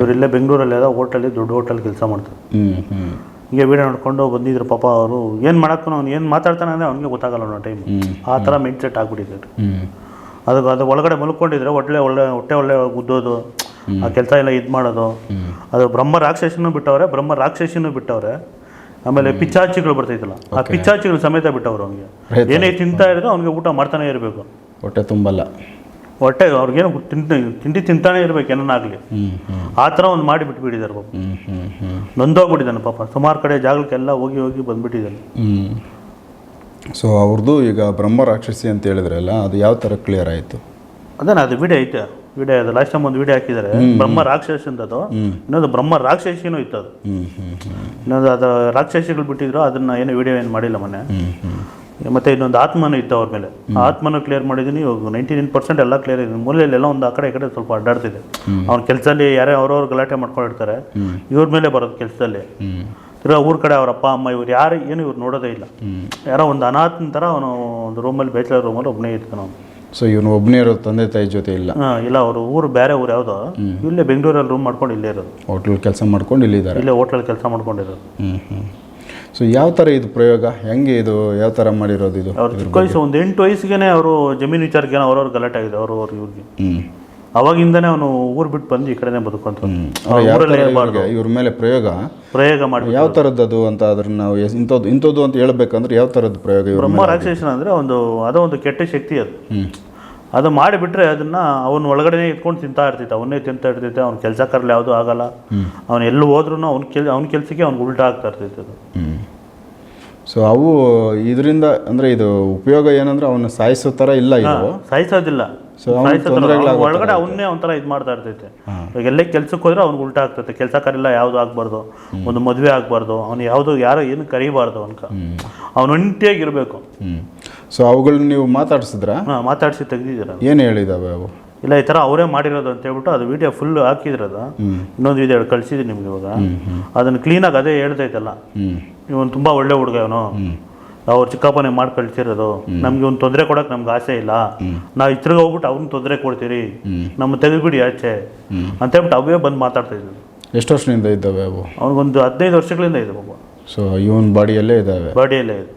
ಇವರಿಲ್ಲೇ ಬೆಂಗಳೂರಲ್ಲಿ ಯಾವುದೋ ಹೋಟೆಲ್ ದೊಡ್ಡ ಹೋಟೆಲ್ ಕೆಲಸ ಮಾಡ್ತಾರೆ. ಹ್ಞೂ ಹ್ಞೂ ಹಿಂಗೆ ವೀಡಿಯೋ ನೋಡ್ಕೊಂಡು ಬಂದಿದ್ರು ಪಾಪ ಅವರು. ಏನು ಮಾಡೋಕ್ಕೂ ಅವ್ನು ಏನು ಮಾತಾಡ್ತಾನೆ ಅಂದರೆ ಅವ್ನಿಗೆ ಗೊತ್ತಾಗಲ್ಲ ಅನ್ನೋ ಟೈಮ್ ಆ ಥರ ಮೈಂಡ್ ಸೆಟ್ ಆಗ್ಬಿಟ್ಟಿದ್ದಾರೆ ಹ್ಞೂ ಅದು ಅದು ಒಳಗಡೆ ಮಲ್ಕೊಂಡಿದ್ರೆ ಒಳ್ಳೆ ಒಳ್ಳೆ ಹೊಟ್ಟೆ ಒಳ್ಳೆ ಉದ್ದೋದು ಆ ಕೆಲಸ ಎಲ್ಲ ಇದು ಮಾಡೋದು. ಅದು ಬ್ರಹ್ಮ ರಾಕ್ಷಸನೂ ಬಿಟ್ಟವ್ರೆ ಬ್ರಹ್ಮ ರಾಕ್ಷಸಿನೂ ಬಿಟ್ಟವ್ರೆ. ಆಮೇಲೆ ಪಿಚ್ಚಾಚಿಗಳು ಬರ್ತೈತಲ್ಲ ಆ ಪಿಚ್ಚಾಚಿಗಳು ಸಮೇತ ಬಿಟ್ಟವ್ರು ಅವನಿಗೆ. ಏನೇ ತಿಂತಾ ಇರೋದು ಅವ್ನಿಗೆ ಊಟ ಮಾಡ್ತಾನೆ ಇರಬೇಕು. ಹೊಟ್ಟೆ ತುಂಬಲ್ಲ. ಹೊಟ್ಟೆ ಅವ್ರಿಗೇನು ತಿಂತ ತಿಂಡಿ ತಿಂತಾನೆ ಇರ್ಬೇಕು ಹ್ಞೂ ಆ ಥರ ಒಂದು ಮಾಡಿ ಬಿಟ್ಬಿಟ್ಟಿದ್ದಾರೆ ಪಾಪ ನೊಂದೋಗ್ಬಿಟ್ಟಿದ್ದಾನೆ ಪಾಪ. ಸುಮಾರು ಕಡೆ ಜಾಗಕ್ಕೆಲ್ಲ ಹೋಗಿ ಹೋಗಿ ಬಂದ್ಬಿಟ್ಟಿದ್ದಾನೆ. ಸೊ ಅವ್ರದ್ದು ಈಗ ಬ್ರಹ್ಮ ರಾಕ್ಷಸಿ ಅಂತ ಹೇಳಿದ್ರಲ್ಲ ಅದು ಯಾವ ಥರ ಕ್ಲಿಯರ್ ಆಯಿತು? ಅದೇನ ಅದು ವಿಡಿಯೋ ಐತೆ. ವಿಡಿಯೋ ಅದು ಲಾಸ್ಟ್ ಟೈಮ್ ಒಂದು ವಿಡಿಯೋ ಹಾಕಿದ್ದಾರೆ. ಬ್ರಹ್ಮ ರಾಕ್ಷಸಂದು ಅದು. ಇನ್ನೊಂದು ಬ್ರಹ್ಮ ರಾಕ್ಷಸಿನೂ ಇತ್ತು ಅದು. ಇನ್ನೊಂದು ಅದು ರಾಕ್ಷಸಿಗಳು ಬಿಟ್ಟಿದ್ರು ಅದನ್ನ ಏನು ವಿಡಿಯೋ ಏನು ಮಾಡಿಲ್ಲ ಮೊನ್ನೆ. ಮತ್ತೆ ಇನ್ನೊಂದು ಆತ್ಮನ ಇತ್ತು ಅವ್ರ ಮೇಲೆ. ಆತ್ಮನ ಕ್ಲಿಯರ್ ಮಾಡಿದೀನಿ ಇವಾಗ ನೈಂಟಿ ನೈನ್ ಪರ್ಸೆಂಟ್ ಎಲ್ಲ ಕ್ಲಿಯರ್ ಇದೆ. ಮೂಲೆಯಲ್ಲಿ ಎಲ್ಲ ಒಂದು ಆ ಕಡೆ ಈ ಕಡೆ ಸ್ವಲ್ಪ ಅಡ್ಡಾಡ್ತಿದೆ. ಅವ್ನ ಕೆಲಸದಲ್ಲಿ ಯಾರೇ ಅವ್ರವ್ರ ಗಲಾಟೆ ಮಾಡ್ಕೊಂಡಿರ್ತಾರೆ ಇವ್ರ ಮೇಲೆ ಬರೋದು ಕೆಲಸದಲ್ಲಿ. ತಿರ್ಗಾ ಊರ ಕಡೆ ಅವ್ರ ಅಪ್ಪ ಅಮ್ಮ ಇವ್ರು ಯಾರು ಏನು ಇವ್ರು ನೋಡೋದೇ ಇಲ್ಲ. ಯಾರೋ ಒಂದು ಅನಾಥನ ಥರ ಅವನು ಒಂದು ರೂಮಲ್ಲಿ ಬೇಚಲರ್ ರೂಮಲ್ಲಿ ಒಬ್ಬನೇ ಇರ್ತಾನೆ ಅವನು. ಸೊ ಇವನು ಒಬ್ಬನೇ ಇರೋದು ತಂದೆ ತಾಯಿ ಜೊತೆ ಇಲ್ಲ. ಹಾಂ ಇಲ್ಲ ಅವರು ಊರು ಬೇರೆ ಊರು ಯಾವುದೋ ಇಲ್ಲೇ ಬೆಂಗಳೂರಲ್ಲಿ ರೂಮ್ ಮಾಡ್ಕೊಂಡು ಇಲ್ಲೇ ಇರೋದು. ಹೋಟ್ಲಲ್ಲಿ ಕೆಲಸ ಮಾಡ್ಕೊಂಡು ಇಲ್ಲಿದ್ದಾರೆ. ಇಲ್ಲೇ ಹೋಟ್ಲಲ್ಲಿ ಕೆಲಸ ಮಾಡ್ಕೊಂಡಿರೋದು. ಹ್ಞೂ ಹ್ಞೂ ಸೊ ಯಾವ ಥರ ಇದು ಪ್ರಯೋಗ? ಹೆಂಗೆ ಇದು ಯಾವ ಥರ ಮಾಡಿರೋದು ಇದು? ಅವ್ರು ಚಿಕ್ಕ ವಯಸ್ಸು ಒಂದು ಎಂಟು ವಯಸ್ಸಿಗೆ ಅವರು ಜಮೀನು ವಿಚಾರಕ್ಕೆ ಅವ್ರವ್ರ ಗಲಾಟೆ ಆಗಿದೆ ಅವರು ಅವ್ರ ಇವ್ರಿಗೆ ಅವಾಗಿಂದನೇ ಅವನು ಊರು ಬಿಟ್ಟು ಬಂದು ಈ ಕಡೆನೇ ಬದುಕಂತ ಇವ್ರ ಮೇಲೆ ಪ್ರಯೋಗ? ಪ್ರಯೋಗ ಮಾಡಿ ಯಾವ ಥರದ್ದು ಅದು ಅಂತ ಅದ್ರ ನಾವು ಇಂಥದ್ದು ಇಂಥದ್ದು ಅಂತ ಹೇಳ್ಬೇಕಂದ್ರೆ ಯಾವ ಥರದ್ದು ಪ್ರಯೋಗ ಇವ್ರ ಬ್ರಹ್ಮ ರಾಕ್ಷಸನ ಅಂದರೆ ಒಂದು ಅದೋ ಒಂದು ಕೆಟ್ಟ ಶಕ್ತಿ ಅದು. ಅದು ಮಾಡಿಬಿಟ್ರೆ ಅದನ್ನ ಅವನು ಒಳಗಡೆ ಇಟ್ಕೊಂಡು ತಿಂತಾ ಇರ್ತೈತೆ ಅವನ್ನೇ ತಿಂತಾ ಇರ್ತೈತೆ ಅವ್ನ ಕೆಲಸ ಯಾವುದು ಯಾವುದೂ ಆಗಲ್ಲ. ಅವನು ಎಲ್ಲಿ ಹೋದ್ರೂ ಅವ್ನ ಕೆಲ್ ಅವ್ನ ಕೆಲಸಕ್ಕೆ ಅವ್ನಿಗೆ ಉಲ್ಟಾ ಆಗ್ತಾ ಇರ್ತೈತೆ ಅದು. ಸೊ ಅವು ಇದರಿಂದ ಅಂದರೆ ಇದು ಉಪಯೋಗ ಏನಂದ್ರೆ ಅವನ್ನ ಸಾಯಿಸೋ ಥರ ಇಲ್ಲ ಇದು ಸಾಯಿಸೋದಿಲ್ಲ. ಸೊ ಒಳಗಡೆ ಅವನ್ನೇ ಒಂಥರ ಇದು ಮಾಡ್ತಾ ಇರ್ತೈತೆ ಈಗ ಎಲ್ಲೇ ಕೆಲ್ಸಕ್ಕೆ ಹೋದ್ರೆ ಅವ್ನಿಗೆ ಉಲ್ಟಾ ಆಗ್ತೈತೆ. ಕೆಲಸ ಕರೆಲ್ಲ ಯಾವುದು ಆಗ್ಬಾರ್ದು. ಒಂದು ಮದುವೆ ಆಗ್ಬಾರ್ದು. ಅವ್ನು ಯಾವುದು ಯಾರು ಏನು ಕರಿಬಾರ್ದು ಅವನ್ಕ ಅವ್ನು ಒಂಟಿಯಾಗಿರ್ಬೇಕು ಸೊ ಅವುಗಳನ್ನ ನೀವು ಮಾತಾಡ್ಸಿದ್ರಾ? ಹಾಂ ಮಾತಾಡಿಸಿ ತೆಗ್ದಿದ್ದೀರ? ಏನು ಹೇಳಿದಾವೆ ಅವು? ಇಲ್ಲ ಈ ಥರ ಅವರೇ ಮಾಡಿರೋದು ಅಂತ ಹೇಳ್ಬಿಟ್ಟು ಅದು ವಿಡಿಯೋ ಫುಲ್ ಹಾಕಿದ್ರದ. ಇನ್ನೊಂದು ವಿಡಿಯೋ ಕಳಿಸಿದ್ದೀನಿ ನಿಮ್ಗೆ ಇವಾಗ. ಅದನ್ನು ಕ್ಲೀನಾಗಿ ಅದೇ ಹೇಳ್ತೈತಲ್ಲ ಇವನು ತುಂಬ ಒಳ್ಳೆ ಹುಡುಗ ಇವನು. ಅವ್ರು ಚಿಕ್ಕಪ್ಪನೇ ಮಾಡಿ ಕಳ್ಸಿರೋದು. ನಮ್ಗೆ ಒಂದು ತೊಂದರೆ ಕೊಡಕ್ಕೆ ನಮ್ಗೆ ಆಸೆ ಇಲ್ಲ. ನಾವು ಇತ್ರಿಗೆ ಹೋಗ್ಬಿಟ್ಟು ಅವ್ನ ತೊಂದರೆ ಕೊಡ್ತೀರಿ. ನಮ್ಮ ತೆಗೆದುಬಿಡಿ ಆಚೆ. ಅಂತ ಹೇಳ್ಬಿಟ್ಟು ಅವೇ ಬಂದು ಮಾತಾಡ್ತಾ ಇದ್ರು. ಎಷ್ಟು ವರ್ಷದಿಂದ ಇದ್ದಾವೆ ಅವು? ಅವ್ನಿಗೊಂದು ಹದಿನೈದು ವರ್ಷಗಳಿಂದ ಇದೆ ಬಾಬು ಸೊ ಇವನ್ ಬಾಡಿಯಲ್ಲೇ ಇದ್ದಾವೆ. ಬಾಡಿಯಲ್ಲೇ ಇದೆ.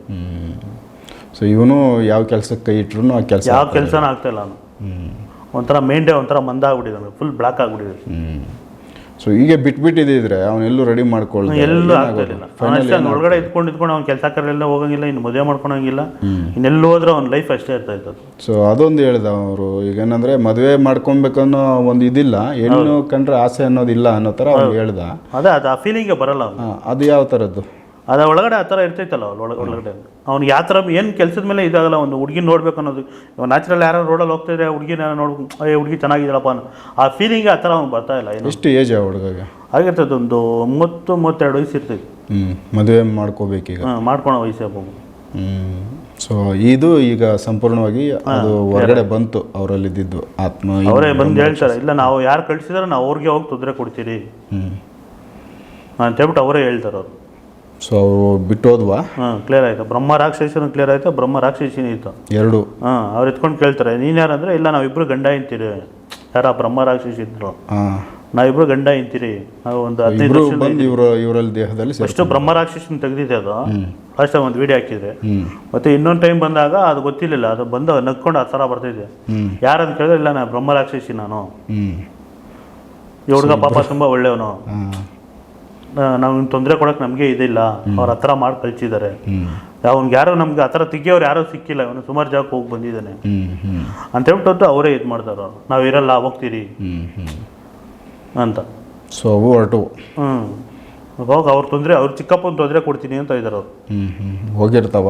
ಸೊ ಇವನು ಯಾವ ಕೆಲಸಕ್ಕೆ ಕೈ ಇಟ್ರು ಆ ಕೆಲಸ ಯಾವ ಕೆಲಸ ಆಗ್ತಾ ಇಲ್ಲ ಅವನು. ಒಂಥರ ಮೇಂಡೆ ಒಂಥರ ಮಂದ ಆಗ್ಬಿಟ್ಟಿದ್ದಾನೆ ಫುಲ್ ಬ್ಲಾಕ್ ಆಗ್ಬಿಟ್ಟಿದೆ ಸೊ ಹೀಗೆ ಬಿಟ್ಬಿಟ್ಟಿದ್ರೆ ಅವನೆಲ್ಲೂ ರೆಡಿ ಮಾಡ್ಕೊಳ್ಳಿ ಎಲ್ಲೂ ಆಗ್ತಾ ಇಲ್ಲ ಅವನು ಅವ್ನು ಒಳಗಡೆ ಇದ್ಕೊಂಡು ಇದ್ಕೊಂಡು ಅವ್ನು ಕೆಲಸ ಕರೆಲ್ಲ ಹೋಗಂಗಿಲ್ಲ ಇನ್ನು ಮದುವೆ ಮಾಡ್ಕೊಳಂಗಿಲ್ಲ. ಇನ್ನೆಲ್ಲೂ ಹೋದ್ರೆ ಅವ್ನ ಲೈಫ್ ಅಷ್ಟೇ ಇರ್ತಾ ಇತ್ತು ಸೊ ಅದೊಂದು ಹೇಳ್ದ ಅವರು. ಈಗ ಏನಂದ್ರೆ ಮದುವೆ ಮಾಡ್ಕೊಬೇಕನ್ನೋ ಒಂದು ಇದಿಲ್ಲ ಹೆಣ್ಣು ಕಂಡ್ರೆ ಆಸೆ ಅನ್ನೋದಿಲ್ಲ ಅನ್ನೋ ಥರ ಅವ್ನು ಹೇಳ್ದ. ಅದೇ ಅದು ಆ ಫೀಲಿಂಗೇ ಬರಲ್ಲ ಅವ್ನು. ಅದು ಯಾವ ಥರದ್ದು? ಅದ ಒಳಗಡೆ ಆ ಥರ ಇರ್ತೈತಲ್ಲ ಒಳಗಡೆ ಒಳಗೆ ಒಳಗಡೆ. ಅವ್ನು ಯಾವ ಥರ ಏನು ಕೆಲಸದ ಮೇಲೆ ಇದಾಗಲ್ಲ ಒಂದು ಹುಡುಗಿ ನೋಡ್ಬೇಕು ಅನ್ನೋದು. ಇವಾಗ ನ್ಯಾಚುರಲ್ ಯಾರು ರೋಡಲ್ಲಿ ಹೋಗ್ತಿದ್ರೆ ಹುಡುಗಿನ ನೋಡ್ ಏ ಹುಡುಗಿ ಚೆನ್ನಾಗಿದ್ದಾಳಪ್ಪ ಅನ್ನೋ ಆ ಫೀಲಿಂಗ್ ಆ ಥರ ಅವ್ನು ಬರ್ತಾ ಇಲ್ಲ ಏನು. ಎಷ್ಟು ಏಜ್ ಹುಡುಗಗೆ? ಆಗಿರ್ತದೆ ಒಂದು ಮೂವತ್ತು ಮೂವತ್ತೆರಡು ವಯಸ್ಸು ಇರ್ತೈತಿ. ಹ್ಞೂ ಮದುವೆ ಮಾಡ್ಕೋಬೇಕೀಗ. ಹಾಂ ಮಾಡ್ಕೊಳೋ ವಯಸ್ಸೇ ಹ್ಞೂ ಸೊ ಇದು ಈಗ ಸಂಪೂರ್ಣವಾಗಿ ಅದು ಹೊರಗಡೆ ಬಂತು ಅವರಲ್ಲಿದ್ದು ಆತ್ಮ ಅವರೇ ಬಂದು ಹೇಳ್ತಾರೆ ಇಲ್ಲ ನಾವು ಯಾರು ಕಳಿಸಿದಾರೆ ನಾವು ಅವ್ರಿಗೆ ಹೋಗಿ ತೊಂದರೆ ಕೊಡ್ತೀರಿ. ಹ್ಞೂ ಅಂತ ಹೇಳ್ಬಿಟ್ಟು ಅವರೇ ಹೇಳ್ತಾರೆ ಅವರು. ಸೊ ಅವರು ಬಿಟ್ಟು ಹೋದ್ವಾ ಹಾಂ ಕ್ಲಿಯರ್ ಆಯ್ತು. ಬ್ರಹ್ಮ ರಾಕ್ಷಸನು ಕ್ಲಿಯರ್ ಆಯ್ತು? ಬ್ರಹ್ಮ ರಾಕ್ಷಸಿನ ಇತ್ತು. ಎರಡು. ಹಾಂ ಅವ್ರು ಎತ್ಕೊಂಡು ಕೇಳ್ತಾರೆ. ನೀನು ಯಾರಂದ್ರೆ ಇಲ್ಲ ನಾವಿಬ್ರು ಗಂಡ ಇಂತೀರಿ ಯಾರ ಬ್ರಹ್ಮ ರಾಕ್ಷಸಿ ಇದ್ರು. ಹಾಂ. ನಾವಿಬ್ರು ಗಂಡ ಇಂತೀರಿ ನಾವು ಒಂದು ಹದಿನೈದು ಇಬ್ರು ವರ್ಷ ಬಂದು ಇವರು ಇವರಲ್ಲಿ ದೇಹದಲ್ಲಿ ಫಸ್ಟ್ ಫಸ್ಟು ಬ್ರಹ್ಮ ರಾಕ್ಷಸಿನ ತೆಗ್ದಿದೆ ಅದು. ಲಾಸ್ಟ್ ಒಂದು ವಿಡಿಯೋ ಹಾಕಿದ್ರೆ ಮತ್ತೆ ಇನ್ನೊಂದು ಟೈಮ್ ಬಂದಾಗ ಅದು ಗೊತ್ತಿರಲಿಲ್ಲ. ಅದು ಬಂದು ನಕ್ಕೊಂಡು ಆ ಥರ ಬರ್ತಿದೆ. ಹ್ಮ್. ಯಾರಂತ ಕೇಳಿದ್ರೆ ಇಲ್ಲ ನಾನು ಬ್ರಹ್ಮ ರಾಕ್ಷಸಿ ನಾನು. ಹ್ಮ್. ಈ ಹುಡುಗ ಪಾಪ ತುಂಬ ಒಳ್ಳೆಯವನು. ಹಾಂ. ನಾವು ತೊಂದರೆ ಕೊಡೋಕೆ ನಮಗೆ ಇದಿಲ್ಲ. ಅವ್ರ ಹತ್ರ ಮಾಡಿ ಕಳ್ಸಿದ್ದಾರೆ ಅವ್ನಿಗೆ ಯಾರೋ ನಮ್ಗೆ ಆ ಥರ ತೆಗಿಯೋರು ಯಾರೋ ಸಿಕ್ಕಿಲ್ಲ. ಇವನು ಸುಮಾರು ಜಾಗಕ್ಕೆ ಹೋಗಿ ಬಂದಿದ್ದಾನೆ. ಅಂತ ಹೇಳ್ಬಿಟ್ಟು ಅವರೇ ಇದು ಮಾಡ್ತಾರೆ ಅವ್ರು. ನಾವು ಇರಲ್ಲ ಹೋಗ್ತೀರಿ. ಅಂತ. ಸೊ ಅವು ಹೊರಟು ಹ್ಞೂ ಹೋಗಿ ಅವ್ರ ತೊಂದರೆ ಅವ್ರ ಚಿಕ್ಕಪ್ಪನ ತೊಂದರೆ ಕೊಡ್ತೀನಿ ಅಂತ ಇದ್ದಾರೆ ಅವ್ರು. ಹೋಗಿರ್ತಾವ?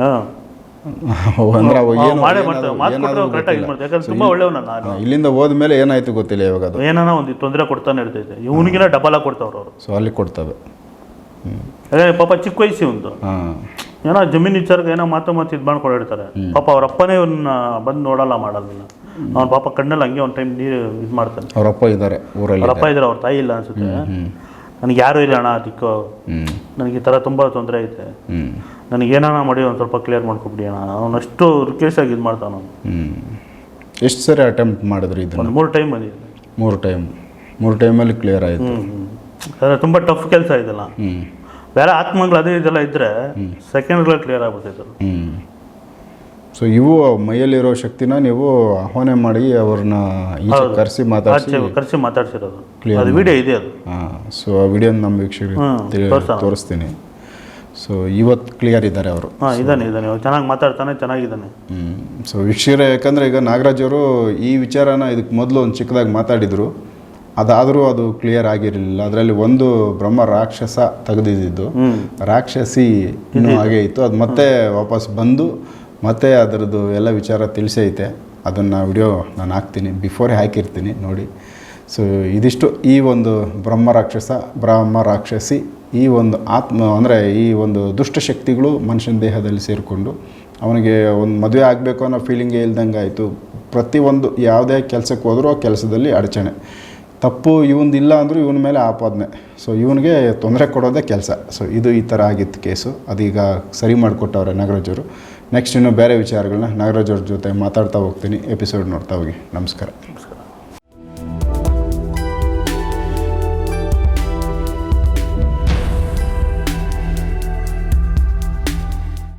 ಹಾಂ. ಏನು ಇಲ್ಲಿಂದ ಹೋದ್ಮೇಲೆ ಏನಾಯ್ತು ಗೊತ್ತಿಲ್ಲ ಇವಾಗ ಅದು. ಏನಾನ ಒಂದು ತೊಂದರೆ ಕೊಡ್ತಾನೆ ಇರ್ತೈತೆ ಇವನಿಗಿನ ಡಬಲ್ ಆಗಿ ಕೊಡ್ತಾವ್ರು ಅವರು. ಸೊ ಅಲ್ಲಿ ಕೊಡ್ತವೆ. ಪಾಪ ಚಿಕ್ಕ ವಯಸ್ಸಿ ಒಂದು ಏನೋ ಜಮೀನು ವಿಚಾರಕ್ಕೆ ಏನೋ ಮಾತು ಮಾತು ಇದು ಮಾಡ್ಕೊಂಡಿರ್ತಾರೆ ಪಾಪ ಅವ್ರ ಅಪ್ಪನೇ ಇವನ್ನ ಬಂದು ನೋಡಲ್ಲ ಮಾಡೋದಿಲ್ಲ ಅವ್ನ ಪಾಪ ಕಣ್ಣಲ್ಲಿ ಹಂಗೆ ಒಂದು ಟೈಮ್ ನೀರು ಇದು ಮಾಡ್ತಾನೆ. ಅವರಪ್ಪ ಇದ್ದಾರೆ ಊರಲ್ಲಿ ಅವ್ರ ಅಪ್ಪ ಇದ್ದಾರೆ. ಅವ್ರ ತಾಯಿ ಇಲ್ಲ ಅನ್ಸುತ್ತೆ. ನನಗೆ ಯಾರೂ ಇಲ್ಲ ಅಣ್ಣ ಅದಕ್ಕೆ ನನಗೆ ಈ ಥರ ತುಂಬ ತೊಂದರೆ ಐತೆ. ನನಗೆ ಏನಾನ ಮಾಡಿ ಒಂದು ಸ್ವಲ್ಪ ಕ್ಲಿಯರ್ ಮಾಡ್ಕೊಬಿಡಿ ಅಣ್ಣ. ಅವ್ನು ಅಷ್ಟು ರಿಕ್ವೆಸ್ಟಾಗಿ ಇದು ಮಾಡ್ತಾನೆ ಹ್ಞೂ ಎಷ್ಟು ಸರಿ ಅಟೆಂಪ್ಟ್ ಮಾಡಿದ್ರು ಇದು ಒಂದು ಮೂರು ಟೈಮ್ ಬಂದಿದೆ. ಮೂರು ಟೈಮ್ ಮೂರು ಟೈಮಲ್ಲಿ ಕ್ಲಿಯರ್ ಆಯಿತು. ಸರ್ ತುಂಬ ಟಫ್ ಕೆಲಸ ಇದೆಲ್ಲ. ಹ್ಞೂ ಬೇರೆ ಆತ್ಮಗಳು ಅದೇ ಇದೆಲ್ಲ ಇದ್ದರೆ ಸೆಕೆಂಡ್ಗಳಲ್ಲಿ ಕ್ಲಿಯರ್ ಆಗ್ಬಿಡ್ತೈತೆ ಅದು. ಹ್ಞೂ ಸೊ ಇವು ಮೈಯಲ್ಲಿರೋ ಶಕ್ತಿನ ನೀವು ಆಹ್ವಾನ ಮಾಡಿ ಅವ್ರನ್ನ ಈಚೆ ಕರೆಸಿ ಮಾತಾಡಿಸಿ ಆಚೆ ಕರೆಸಿ ಮಾತಾಡ್ಸಿರೋದು. ಅದು ವಿಡಿಯೋ ಇದೆ ಅದು. ಹಾಂ ಸೊ ಆ ವಿಡಿಯೋ ನಮ್ಮ ವೀಕ್ಷಕರಿಗೆ ಹ್ಮ್, ತೋರ್ಸೋಣ. ತೋರಿಸ್ತೀನಿ. ಸೊ ಇವತ್ತು ಕ್ಲಿಯರ್ ಇದ್ದಾರೆ ಅವರು. ಹಾಂ ಇದ್ದಾನೆ ಇದ್ದಾನೆ. ಚೆನ್ನಾಗಿ ಮಾತಾಡ್ತಾನೆ ಚೆನ್ನಾಗಿದ್ದಾನೆ. ಸೊ ವಿಷಯ ಯಾಕಂದರೆ ಈಗ ನಾಗರಾಜ್ ಅವರು ಈ ವಿಚಾರನ ಇದಕ್ಕೆ ಮೊದಲು ಒಂದು ಚಿಕ್ಕದಾಗಿ ಮಾತಾಡಿದರು. ಅದಾದರೂ ಅದು ಕ್ಲಿಯರ್ ಆಗಿರಲಿಲ್ಲ. ಅದರಲ್ಲಿ ಒಂದು ಬ್ರಹ್ಮ ರಾಕ್ಷಸ ತೆಗೆದಿದ್ದು. ರಾಕ್ಷಸಿ ಇನ್ನೂ ಹಾಗೆ ಇತ್ತು. ಅದು ಮತ್ತೆ ವಾಪಸ್ ಬಂದು ಮತ್ತೆ ಅದರದ್ದು ಎಲ್ಲ ವಿಚಾರ ತಿಳಿಸೈತೆ. ಅದನ್ನು ವಿಡಿಯೋ ನಾನು ಹಾಕ್ತೀನಿ. ಬಿಫೋರೇ ಹಾಕಿರ್ತೀನಿ ನೋಡಿ. ಸೊ ಇದಿಷ್ಟು ಈ ಒಂದು ಬ್ರಹ್ಮ ರಾಕ್ಷಸ ಬ್ರಹ್ಮ ರಾಕ್ಷಸಿ ಈ ಒಂದು ಆತ್ಮ, ಅಂದರೆ ಈ ಒಂದು ದುಷ್ಟಶಕ್ತಿಗಳು ಮನುಷ್ಯನ ದೇಹದಲ್ಲಿ ಸೇರಿಕೊಂಡು ಅವನಿಗೆ ಒಂದು ಮದುವೆ ಆಗಬೇಕು ಅನ್ನೋ ಫೀಲಿಂಗೇ ಇಲ್ದಂಗೆ ಆಯಿತು. ಪ್ರತಿಯೊಂದು ಯಾವುದೇ ಕೆಲಸಕ್ಕೆ ಹೋದರೂ ಆ ಕೆಲಸದಲ್ಲಿ ಅಡಚಣೆ. ತಪ್ಪು ಇವನ್ದಿಲ್ಲ ಅಂದರೂ ಇವನ ಮೇಲೆ ಆಪಾದನೆ. ಸೊ ಇವನಿಗೆ ತೊಂದರೆ ಕೊಡೋದೇ ಕೆಲಸ. ಸೊ ಇದು ಈ ಥರ ಆಗಿತ್ತು ಕೇಸು ಅದೀಗ ಸರಿ ಮಾಡಿಕೊಟ್ಟವ್ರೆ ನಾಗರಾಜರು ನೆಕ್ಸ್ಟ್ ಇನ್ನೂ ಬೇರೆ ವಿಚಾರಗಳನ್ನ ನಾಗರಾಜ್ ಜೊತೆ ಮಾತಾಡ್ತಾ ಹೋಗ್ತೀನಿ. ಎಪಿಸೋಡ್ ನೋಡ್ತಾ ಹೋಗಿ. ನಮಸ್ಕಾರ.